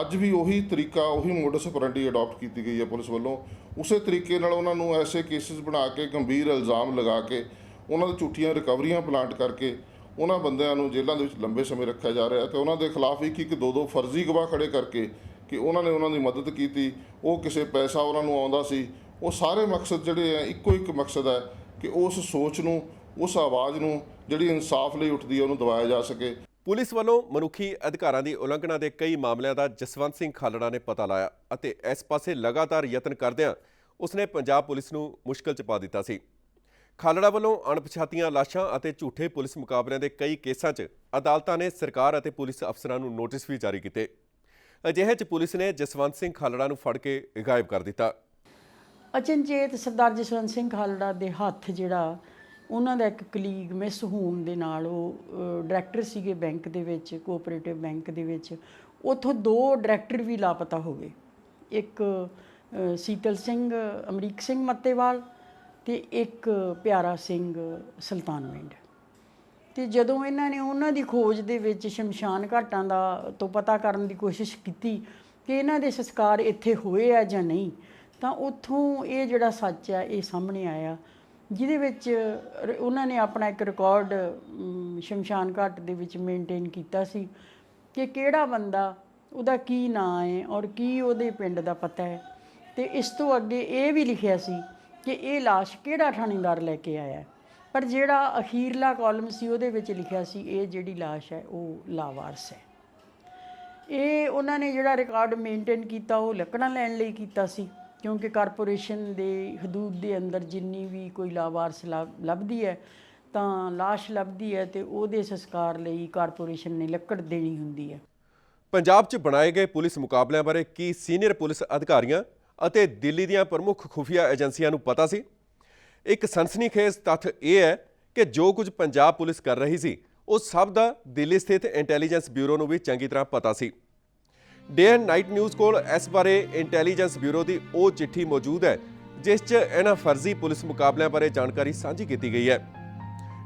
ਅੱਜ ਵੀ ਉਹੀ ਤਰੀਕਾ, ਉਹੀ ਮੋਡਸ ਆਪਰੈਂਡੀ ਅਡਾਪਟ ਕੀਤੀ ਗਈ ਹੈ ਪੁਲਿਸ ਵੱਲੋਂ। ਉਸੇ ਤਰੀਕੇ ਨਾਲ ਉਹਨਾਂ ਨੂੰ ਐਸੇ ਕੇਸਿਸ ਬਣਾ ਕੇ, ਗੰਭੀਰ ਇਲਜ਼ਾਮ ਲਗਾ ਕੇ, ਉਹਨਾਂ ਦੇ ਝੂਠੀਆਂ ਰਿਕਵਰੀਆਂ ਪਲਾਂਟ ਕਰਕੇ ਉਹਨਾਂ ਬੰਦਿਆਂ ਨੂੰ ਜੇਲ੍ਹਾਂ ਦੇ ਵਿੱਚ ਲੰਬੇ ਸਮੇਂ ਰੱਖਿਆ ਜਾ ਰਿਹਾ ਹੈ ਤੇ ਉਹਨਾਂ ਦੇ ਖਿਲਾਫ ਇੱਕ ਇੱਕ ਦੋ ਦੋ ਫਰਜ਼ੀ ਗਵਾਹ ਖੜੇ ਕਰਕੇ ਕਿ ਉਹਨਾਂ ਨੇ ਉਹਨਾਂ ਦੀ ਮਦਦ ਕੀਤੀ, ਉਹ ਕਿਸੇ ਪੈਸਾ ਉਹਨਾਂ ਨੂੰ ਆਉਂਦਾ ਸੀ, ਉਹ ਸਾਰੇ ਮਕਸਦ ਜਿਹੜੇ ਆ, ਇੱਕੋ ਇੱਕ ਮਕਸਦ ਹੈ ਕਿ ਉਸ ਸੋਚ ਨੂੰ, ਉਸ ਆਵਾਜ਼ ਨੂੰ ਜਿਹੜੀ ਇਨਸਾਫ ਲਈ ਉੱਠਦੀ ਹੈ, ਉਹਨੂੰ ਦਬਾਇਆ ਜਾ ਸਕੇ। ਪੁਲਿਸ ਵੱਲੋਂ ਮਨੁੱਖੀ ਅਧਿਕਾਰਾਂ ਦੀ ਉਲੰਘਣਾ ਦੇ ਕਈ ਮਾਮਲਿਆਂ ਦਾ ਜਸਵੰਤ ਸਿੰਘ ਖਾਲੜਾ ਨੇ ਪਤਾ ਲਾਇਆ ਅਤੇ ਇਸ ਪਾਸੇ ਲਗਾਤਾਰ ਯਤਨ ਕਰਦਿਆਂ ਉਸਨੇ ਪੰਜਾਬ ਪੁਲਿਸ ਨੂੰ ਮੁਸ਼ਕਲ 'ਚ ਪਾ ਦਿੱਤਾ ਸੀ। ਖਾਲੜਾ ਵੱਲੋਂ ਅਣਪਛਾਤੀਆਂ ਲਾਸ਼ਾਂ ਅਤੇ ਝੂਠੇ ਪੁਲਿਸ ਮੁਕਾਬਲਿਆਂ ਦੇ ਕਈ ਕੇਸਾਂ 'ਚ ਅਦਾਲਤਾਂ ਨੇ ਸਰਕਾਰ ਅਤੇ ਪੁਲਿਸ ਅਫਸਰਾਂ ਨੂੰ ਨੋਟਿਸ ਵੀ ਜਾਰੀ ਕੀਤੇ। ਅਜਿਹੇ 'ਚ ਪੁਲਿਸ ਨੇ ਜਸਵੰਤ ਸਿੰਘ ਖਾਲੜਾ ਨੂੰ ਫੜ ਕੇ ਗਾਇਬ ਕਰ ਦਿੱਤਾ। ਅਚਨਚੇਤ ਸਰਦਾਰ ਜਸਵੰਤ ਸਿੰਘ ਖਾਲੜਾ ਦੇ ਹੱਥ ਜਿਹੜਾ ਉਹਨਾਂ ਦਾ ਇੱਕ ਕਲੀਗ ਮਿਸ ਹੋਣ ਦੇ ਨਾਲ ਉਹ ਡਾਇਰੈਕਟਰ ਸੀਗੇ ਬੈਂਕ ਦੇ ਵਿੱਚ ਕੋਆਪਰੇਟਿਵ ਬੈਂਕ ਦੇ ਵਿੱਚ, ਉੱਥੋਂ ਦੋ ਡਾਇਰੈਕਟਰ ਵੀ ਲਾਪਤਾ ਹੋ ਗਏ। ਇੱਕ ਸੀਤਲ ਸਿੰਘ, ਅਮਰੀਕ ਸਿੰਘ ਮੱਤੇਵਾਲ ਤੇ ਇੱਕ ਪਿਆਰਾ ਸਿੰਘ ਸੁਲਤਾਨ ਪਿੰਡ। ਤੇ ਜਦੋਂ ਇਹਨਾਂ ਨੇ ਉਹਨਾਂ ਦੀ ਖੋਜ ਦੇ ਵਿੱਚ ਸ਼ਮਸ਼ਾਨ ਘਾਟਾਂ ਦਾ ਤੋਂ ਪਤਾ ਕਰਨ ਦੀ ਕੋਸ਼ਿਸ਼ ਕੀਤੀ ਕਿ ਇਹਨਾਂ ਦੇ ਸੰਸਕਾਰ ਇੱਥੇ ਹੋਏ ਆ ਜਾਂ ਨਹੀਂ, ਤਾਂ ਉੱਥੋਂ ਇਹ ਜਿਹੜਾ ਸੱਚ ਆ, ਇਹ ਸਾਹਮਣੇ ਆਇਆ, ਜਿਹਦੇ ਵਿੱਚ ਉਹਨਾਂ ਨੇ ਆਪਣਾ ਇੱਕ ਰਿਕਾਰਡ ਸ਼ਮਸ਼ਾਨ ਘਾਟ ਦੇ ਵਿੱਚ ਮੇਨਟੇਨ ਕੀਤਾ ਸੀ ਕਿ ਕਿਹੜਾ ਬੰਦਾ, ਉਹਦਾ ਕੀ ਨਾਂ ਹੈ ਔਰ ਕੀ ਉਹਦੇ ਪਿੰਡ ਦਾ ਪਤਾ ਹੈ। ਤੇ ਇਸ ਤੋਂ ਅੱਗੇ ਇਹ ਵੀ ਲਿਖਿਆ ਸੀ ਕਿ ਇਹ ਲਾਸ਼ ਕਿਹੜਾ ਥਾਣੇਦਾਰ ਲੈ ਕੇ ਆਇਆ? ਪਰ ਜਿਹੜਾ ਅਖੀਰਲਾ ਕਾਲਮ ਸੀ, ਉਹਦੇ ਵਿੱਚ ਲਿਖਿਆ ਸੀ, ਇਹ ਜਿਹੜੀ ਲਾਸ਼ ਹੈ, ਉਹ ਲਾਵਾਰਸ ਹੈ। ਇਹ ਉਹਨਾਂ ਨੇ ਜਿਹੜਾ ਰਿਕਾਰਡ ਮੇਨਟੇਨ ਕੀਤਾ, ਉਹ ਲੱਕੜਾਂ ਲੈਣ ਲਈ ਕੀਤਾ ਸੀ, ਕਿਉਂਕਿ ਕਾਰਪੋਰੇਸ਼ਨ ਦੇ ਹਦੂਦ ਦੇ ਅੰਦਰ ਜਿੰਨੀ ਵੀ ਕੋਈ ਲਾਵਾਰਸ ਲੱਭ- ਲੱਭਦੀ ਹੈ, ਤਾਂ ਲਾਸ਼ ਲੱਭਦੀ ਹੈ ਤੇ ਉਹਦੇ ਸੰਸਕਾਰ ਲਈ ਕਾਰਪੋਰੇਸ਼ਨ ਨੇ ਲੱਕੜ ਦੇਣੀ ਹੁੰਦੀ ਹੈ। ਪੰਜਾਬ 'ਚ ਬਣਾਏ ਗਏ ਪੁਲਿਸ ਮੁਕਾਬਲਿਆਂ ਬਾਰੇ ਕੀ ਸੀਨੀਅਰ ਪੁਲਿਸ ਅਧਿਕਾਰੀਆਂ ਅਤੇ ਦਿੱਲੀ ਦੀਆਂ ਪ੍ਰਮੁੱਖ ਖੁਫੀਆ ਏਜੰਸੀਆਂ ਨੂੰ ਪਤਾ ਸੀ। ਇੱਕ ਸਨਸਨੀਖੇਜ਼ ਤੱਥ ਇਹ ਹੈ ਕਿ ਜੋ ਕੁਝ ਪੰਜਾਬ ਪੁਲਿਸ ਕਰ ਰਹੀ ਸੀ, ਉਹ ਸਭ ਦਾ ਦਿੱਲੀ ਸਥਿਤ ਇੰਟੈਲੀਜੈਂਸ ਬਿਊਰੋ ਨੂੰ ਵੀ ਚੰਗੀ ਤਰ੍ਹਾਂ ਪਤਾ ਸੀ। ਡੇ ਐਂਡ ਨਾਈਟ ਨਿਊਜ਼ ਕੋਲ ਇਸ ਬਾਰੇ ਇੰਟੈਲੀਜੈਂਸ ਬਿਊਰੋ ਦੀ ਉਹ ਚਿੱਠੀ ਮੌਜੂਦ ਹੈ, ਜਿਸ 'ਚ ਇਹਨਾਂ ਫਰਜ਼ੀ ਪੁਲਿਸ ਮੁਕਾਬਲਿਆਂ ਬਾਰੇ ਜਾਣਕਾਰੀ ਸਾਂਝੀ ਕੀਤੀ ਗਈ ਹੈ।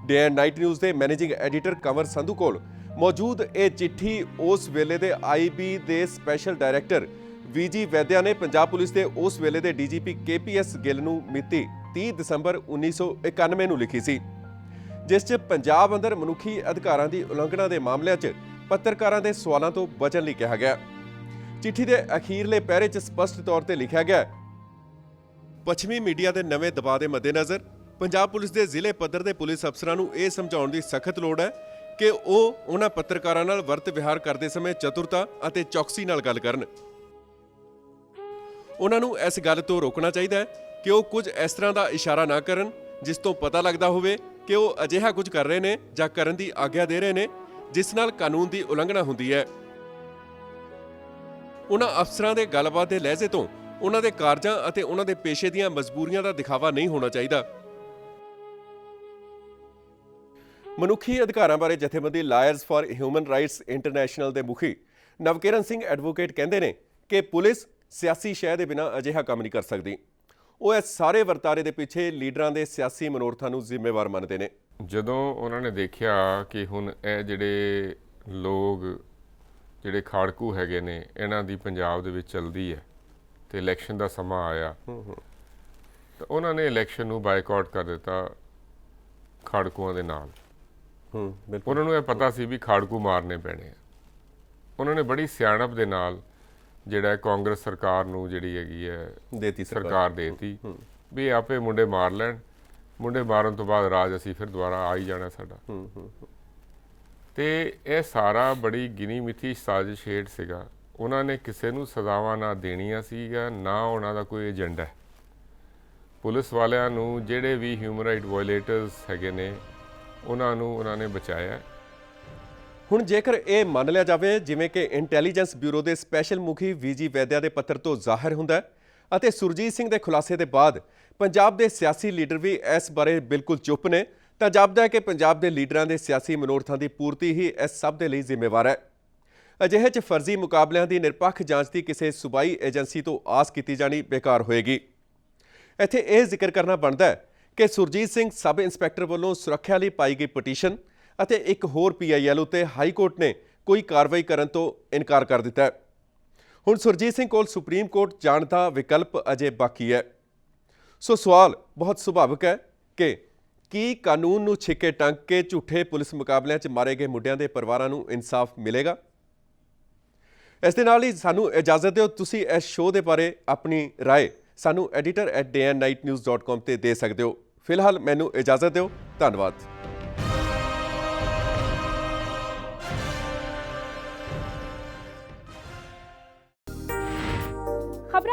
ਡੇ ਐਂਡ ਨਾਈਟ ਨਿਊਜ਼ ਦੇ ਮੈਨੇਜਿੰਗ ਐਡੀਟਰ ਕੰਵਰ ਸੰਧੂ ਕੋਲ ਮੌਜੂਦ ਇਹ ਚਿੱਠੀ ਉਸ ਵੇਲੇ ਦੇ ਆਈਬੀ ਦੇ ਸਪੈਸ਼ਲ ਡਾਇਰੈਕਟਰ ਵੀਜੀ ਵੈਦਿਆ ਨੇ ਪੰਜਾਬ ਪੁਲਿਸ ਦੇ ਉਸ ਵੇਲੇ ਦੇ ਡੀਜੀਪੀ ਕੇਪੀਐਸ ਗਿੱਲ ਨੂੰ ਮਿਤੀ 30 ਦਸੰਬਰ 1991 ਨੂੰ ਲਿਖੀ ਸੀ, ਜਿਸ 'ਚ ਪੰਜਾਬ ਅੰਦਰ ਮਨੁੱਖੀ ਅਧਿਕਾਰਾਂ ਦੀ ਉਲੰਘਣਾ ਦੇ ਮਾਮਲਿਆਂ 'ਚ ਪੱਤਰਕਾਰਾਂ ਦੇ ਸਵਾਲਾਂ ਤੋਂ ਬਚਣ ਲਈ ਕਿਹਾ ਗਿਆ। ਚਿੱਠੀ ਦੇ ਅਖੀਰਲੇ ਪਹਿਰੇ 'ਚ ਸਪਸ਼ਟ ਤੌਰ ਤੇ ਲਿਖਿਆ ਗਿਆ, ਪੱਛਮੀ ਮੀਡੀਆ ਦੇ ਨਵੇਂ ਦਬਾਅ ਦੇ ਮੱਦੇਨਜ਼ਰ ਪੰਜਾਬ ਪੁਲਿਸ ਦੇ ਜ਼ਿਲ੍ਹੇ ਪੱਧਰ ਦੇ ਪੁਲਿਸ ਅਫਸਰਾਂ ਨੂੰ ਇਹ ਸਮਝਾਉਣ ਦੀ ਸਖਤ ਲੋੜ ਹੈ ਕਿ ਉਹ ਉਹਨਾਂ ਪੱਤਰਕਾਰਾਂ ਨਾਲ ਵਰਤ ਵਿਹਾਰ ਕਰਦੇ ਸਮੇਂ ਚਤੁਰਤਾ ਅਤੇ ਚੌਕਸੀ ਨਾਲ ਗੱਲ ਕਰਨ। ਉਹਨਾਂ ਨੂੰ ਇਸ ਗੱਲ ਤੋਂ ਰੋਕਣਾ ਚਾਹੀਦਾ ਹੈ ਕਿ ਉਹ ਕੁਝ ਇਸ ਤਰ੍ਹਾਂ ਦਾ ਇਸ਼ਾਰਾ ਨਾ ਕਰਨ, ਜਿਸ ਤੋਂ ਪਤਾ ਲੱਗਦਾ ਹੋਵੇ ਕਿ ਉਹ ਅਜਿਹਾ ਕੁਝ ਕਰ ਰਹੇ ਨੇ ਜਾਂ ਕਰਨ ਦੀ ਆਗਿਆ ਦੇ ਰਹੇ ਨੇ, ਜਿਸ ਨਾਲ ਕਾਨੂੰਨ ਦੀ ਉਲੰਘਣਾ ਹੁੰਦੀ ਹੈ। ਉਹਨਾਂ ਅਫਸਰਾਂ ਦੇ ਗੱਲਬਾਤ ਦੇ ਲਹਿਜ਼ੇ ਤੋਂ ਉਹਨਾਂ ਦੇ ਕਾਰਜਾਂ ਅਤੇ ਉਹਨਾਂ ਦੇ ਪੇਸ਼ੇ ਦੀਆਂ ਮਜਬੂਰੀਆਂ ਦਾ ਦਿਖਾਵਾ ਨਹੀਂ ਹੋਣਾ ਚਾਹੀਦਾ। ਮਨੁੱਖੀ ਅਧਿਕਾਰਾਂ ਬਾਰੇ ਜਥੇਬੰਦੀ lawyers for human rights international ਦੇ ਮੁਖੀ ਨਵਕਿਰਨ ਸਿੰਘ ਐਡਵੋਕੇਟ ਕਹਿੰਦੇ ਨੇ ਕਿ ਪੁਲਿਸ ਸਿਆਸੀ ਸ਼ਹਿ ਦੇ ਬਿਨਾਂ ਅਜਿਹਾ ਕੰਮ ਨਹੀਂ ਕਰ ਸਕਦੀ। ਉਹ ਇਸ ਸਾਰੇ ਵਰਤਾਰੇ ਦੇ ਪਿੱਛੇ ਲੀਡਰਾਂ ਦੇ ਸਿਆਸੀ ਮਨੋਰਥਾਂ ਨੂੰ ਜ਼ਿੰਮੇਵਾਰ ਮੰਨਦੇ ਨੇ। ਜਦੋਂ ਉਹਨਾਂ ਨੇ ਦੇਖਿਆ ਕਿ ਹੁਣ ਇਹ ਜਿਹੜੇ ਲੋਕ ਜਿਹੜੇ ਖਾੜਕੂ ਹੈਗੇ ਨੇ ਇਹਨਾਂ ਦੀ ਪੰਜਾਬ ਦੇ ਵਿੱਚ ਚਲਦੀ ਹੈ ਤੇ ਇਲੈਕਸ਼ਨ ਦਾ ਸਮਾਂ ਆਇਆ ਤਾਂ ਉਹਨਾਂ ਨੇ ਇਲੈਕਸ਼ਨ ਨੂੰ ਬਾਈਕਾਟ ਕਰ ਦਿੱਤਾ ਖਾੜਕੂਆਂ ਦੇ ਨਾਲ। ਹੂੰ ਉਹਨਾਂ ਨੂੰ ਇਹ ਪਤਾ ਸੀ ਵੀ ਖਾੜਕੂ ਮਾਰਨੇ ਪੈਣੇ ਆ। ਉਹਨਾਂ ਨੇ ਬੜੀ ਸਿਆਣਪ ਦੇ ਨਾਲ ਜਿਹੜਾ ਕਾਂਗਰਸ ਸਰਕਾਰ ਨੂੰ ਜਿਹੜੀ ਹੈਗੀ ਹੈ ਦੇਤੀ ਸਰਕਾਰ। ਦੇਤੀ। ਵੀ ਆਪੇ ਮੁੰਡੇ ਮਾਰ ਲੈਣ। ਮੁੰਡੇ ਮਾਰਨ ਤੋਂ ਬਾਅਦ ਰਾਜ ਅਸੀਂ ਫਿਰ ਦੁਬਾਰਾ ਆ ਹੀ ਜਾਣਾ ਸਾਡਾ। ਤੇ ਇਹ ਸਾਰਾ ਬੜੀ ਗਿਣੀ ਮਿਥੀ ਸਾਜ਼ਿਸ਼ ਹੇਠ ਸੀਗਾ। ਉਹਨਾਂ ਨੇ ਕਿਸੇ ਨੂੰ ਸਜ਼ਾਵਾਂ ਨਾ ਦੇਣੀਆਂ ਸੀਗਾ ਨਾ ਉਹਨਾਂ ਦਾ ਕੋਈ ਏਜੰਡਾ ਹੈ। ਪੁਲਿਸ ਵਾਲਿਆਂ ਨੂੰ ਜਿਹੜੇ ਵੀ ਹਿਊਮਨ ਰਾਈਟ ਵਾਇਲੇਟਰਸ ਹੈਗੇ ਨੇ ਉਹਨਾਂ ਨੂੰ ਉਹਨਾਂ ਨੇ ਬਚਾਇਆ ਹੁਣ ਜੇਕਰ ਇਹ ਮੰਨ ਲਿਆ ਜਾਵੇ, ਜਿਵੇਂ ਕਿ ਇੰਟੈਲੀਜੈਂਸ ਬਿਊਰੋ ਦੇ ਸਪੈਸ਼ਲ ਮੁਖੀ ਵੀਜੀ ਵੈਦਿਆ ਦੇ ਪੱਤਰ ਤੋਂ ਜ਼ਾਹਿਰ ਹੁੰਦਾ ਹੈ ਅਤੇ ਸੁਰਜੀਤ ਸਿੰਘ ਦੇ ਖੁਲਾਸੇ ਦੇ ਬਾਅਦ ਪੰਜਾਬ ਦੇ ਸਿਆਸੀ ਲੀਡਰ ਵੀ ਇਸ ਬਾਰੇ ਬਿਲਕੁਲ ਚੁੱਪ ਨੇ, ਤਾਂ ਜਾਪਦਾ ਹੈ ਕਿ ਪੰਜਾਬ ਦੇ ਲੀਡਰਾਂ ਦੇ ਸਿਆਸੀ ਮਨੋਰਥਾਂ ਦੀ ਪੂਰਤੀ ਹੀ ਇਸ ਸਭ ਦੇ ਲਈ ਜ਼ਿੰਮੇਵਾਰ ਹੈ। ਅਜਿਹੇ 'ਚ ਫਰਜ਼ੀ ਮੁਕਾਬਲਿਆਂ ਦੀ ਨਿਰਪੱਖ ਜਾਂਚ ਦੀ ਕਿਸੇ ਸੂਬਾਈ ਏਜੰਸੀ ਤੋਂ ਆਸ ਕੀਤੀ ਜਾਣੀ ਬੇਕਾਰ ਹੋਏਗੀ। ਇੱਥੇ ਇਹ ਜ਼ਿਕਰ ਕਰਨਾ ਬਣਦਾ ਹੈ ਕਿ ਸੁਰਜੀਤ ਸਿੰਘ ਸਬ ਇੰਸਪੈਕਟਰ ਵੱਲੋਂ ਸੁਰੱਖਿਆ ਲਈ ਪਾਈ ਗਈ ਪਟੀਸ਼ਨ ਅਤੇ ਇੱਕ ਹੋਰ ਪੀਆਈਐਲ ਉਤੇ ਹਾਈ ਕੋਰਟ ਨੇ ਕੋਈ ਕਾਰਵਾਈ ਕਰਨ ਤੋਂ ਇਨਕਾਰ ਕਰ ਦਿੱਤਾ ਹੈ ਹੁਣ ਸੁਰਜੀਤ ਸਿੰਘ ਕੋਲ ਸੁਪਰੀਮ ਕੋਰਟ ਜਾਣ ਦਾ ਵਿਕਲਪ ਅਜੇ ਬਾਕੀ ਹੈ ਸੋ ਸਵਾਲ ਬਹੁਤ ਸੁਭਾਵਿਕ ਹੈ ਕਿ ਕੀ ਕਾਨੂੰਨ ਨੂੰ ਛਿੱਕੇ ਟੰਗ ਕੇ ਝੂਠੇ ਪੁਲਿਸ ਮੁਕਾਬਲਿਆਂ 'ਚ ਮਾਰੇ ਗਏ ਮੁੰਡਿਆਂ ਦੇ ਪਰਿਵਾਰਾਂ ਨੂੰ ਇਨਸਾਫ ਮਿਲੇਗਾ ਇਸ ਦੇ ਨਾਲ ਹੀ ਸਾਨੂੰ ਇਜਾਜ਼ਤ ਦਿਓ ਤੁਸੀਂ ਇਸ ਸ਼ੋਅ ਦੇ ਬਾਰੇ ਆਪਣੀ رائے ਸਾਨੂੰ editor@dayandnightnews.com ਤੇ ਦੇ ਸਕਦੇ ਹੋ ਫਿਲਹਾਲ ਮੈਨੂੰ ਇਜਾਜ਼ਤ ਦਿਓ ਧੰਨਵਾਦ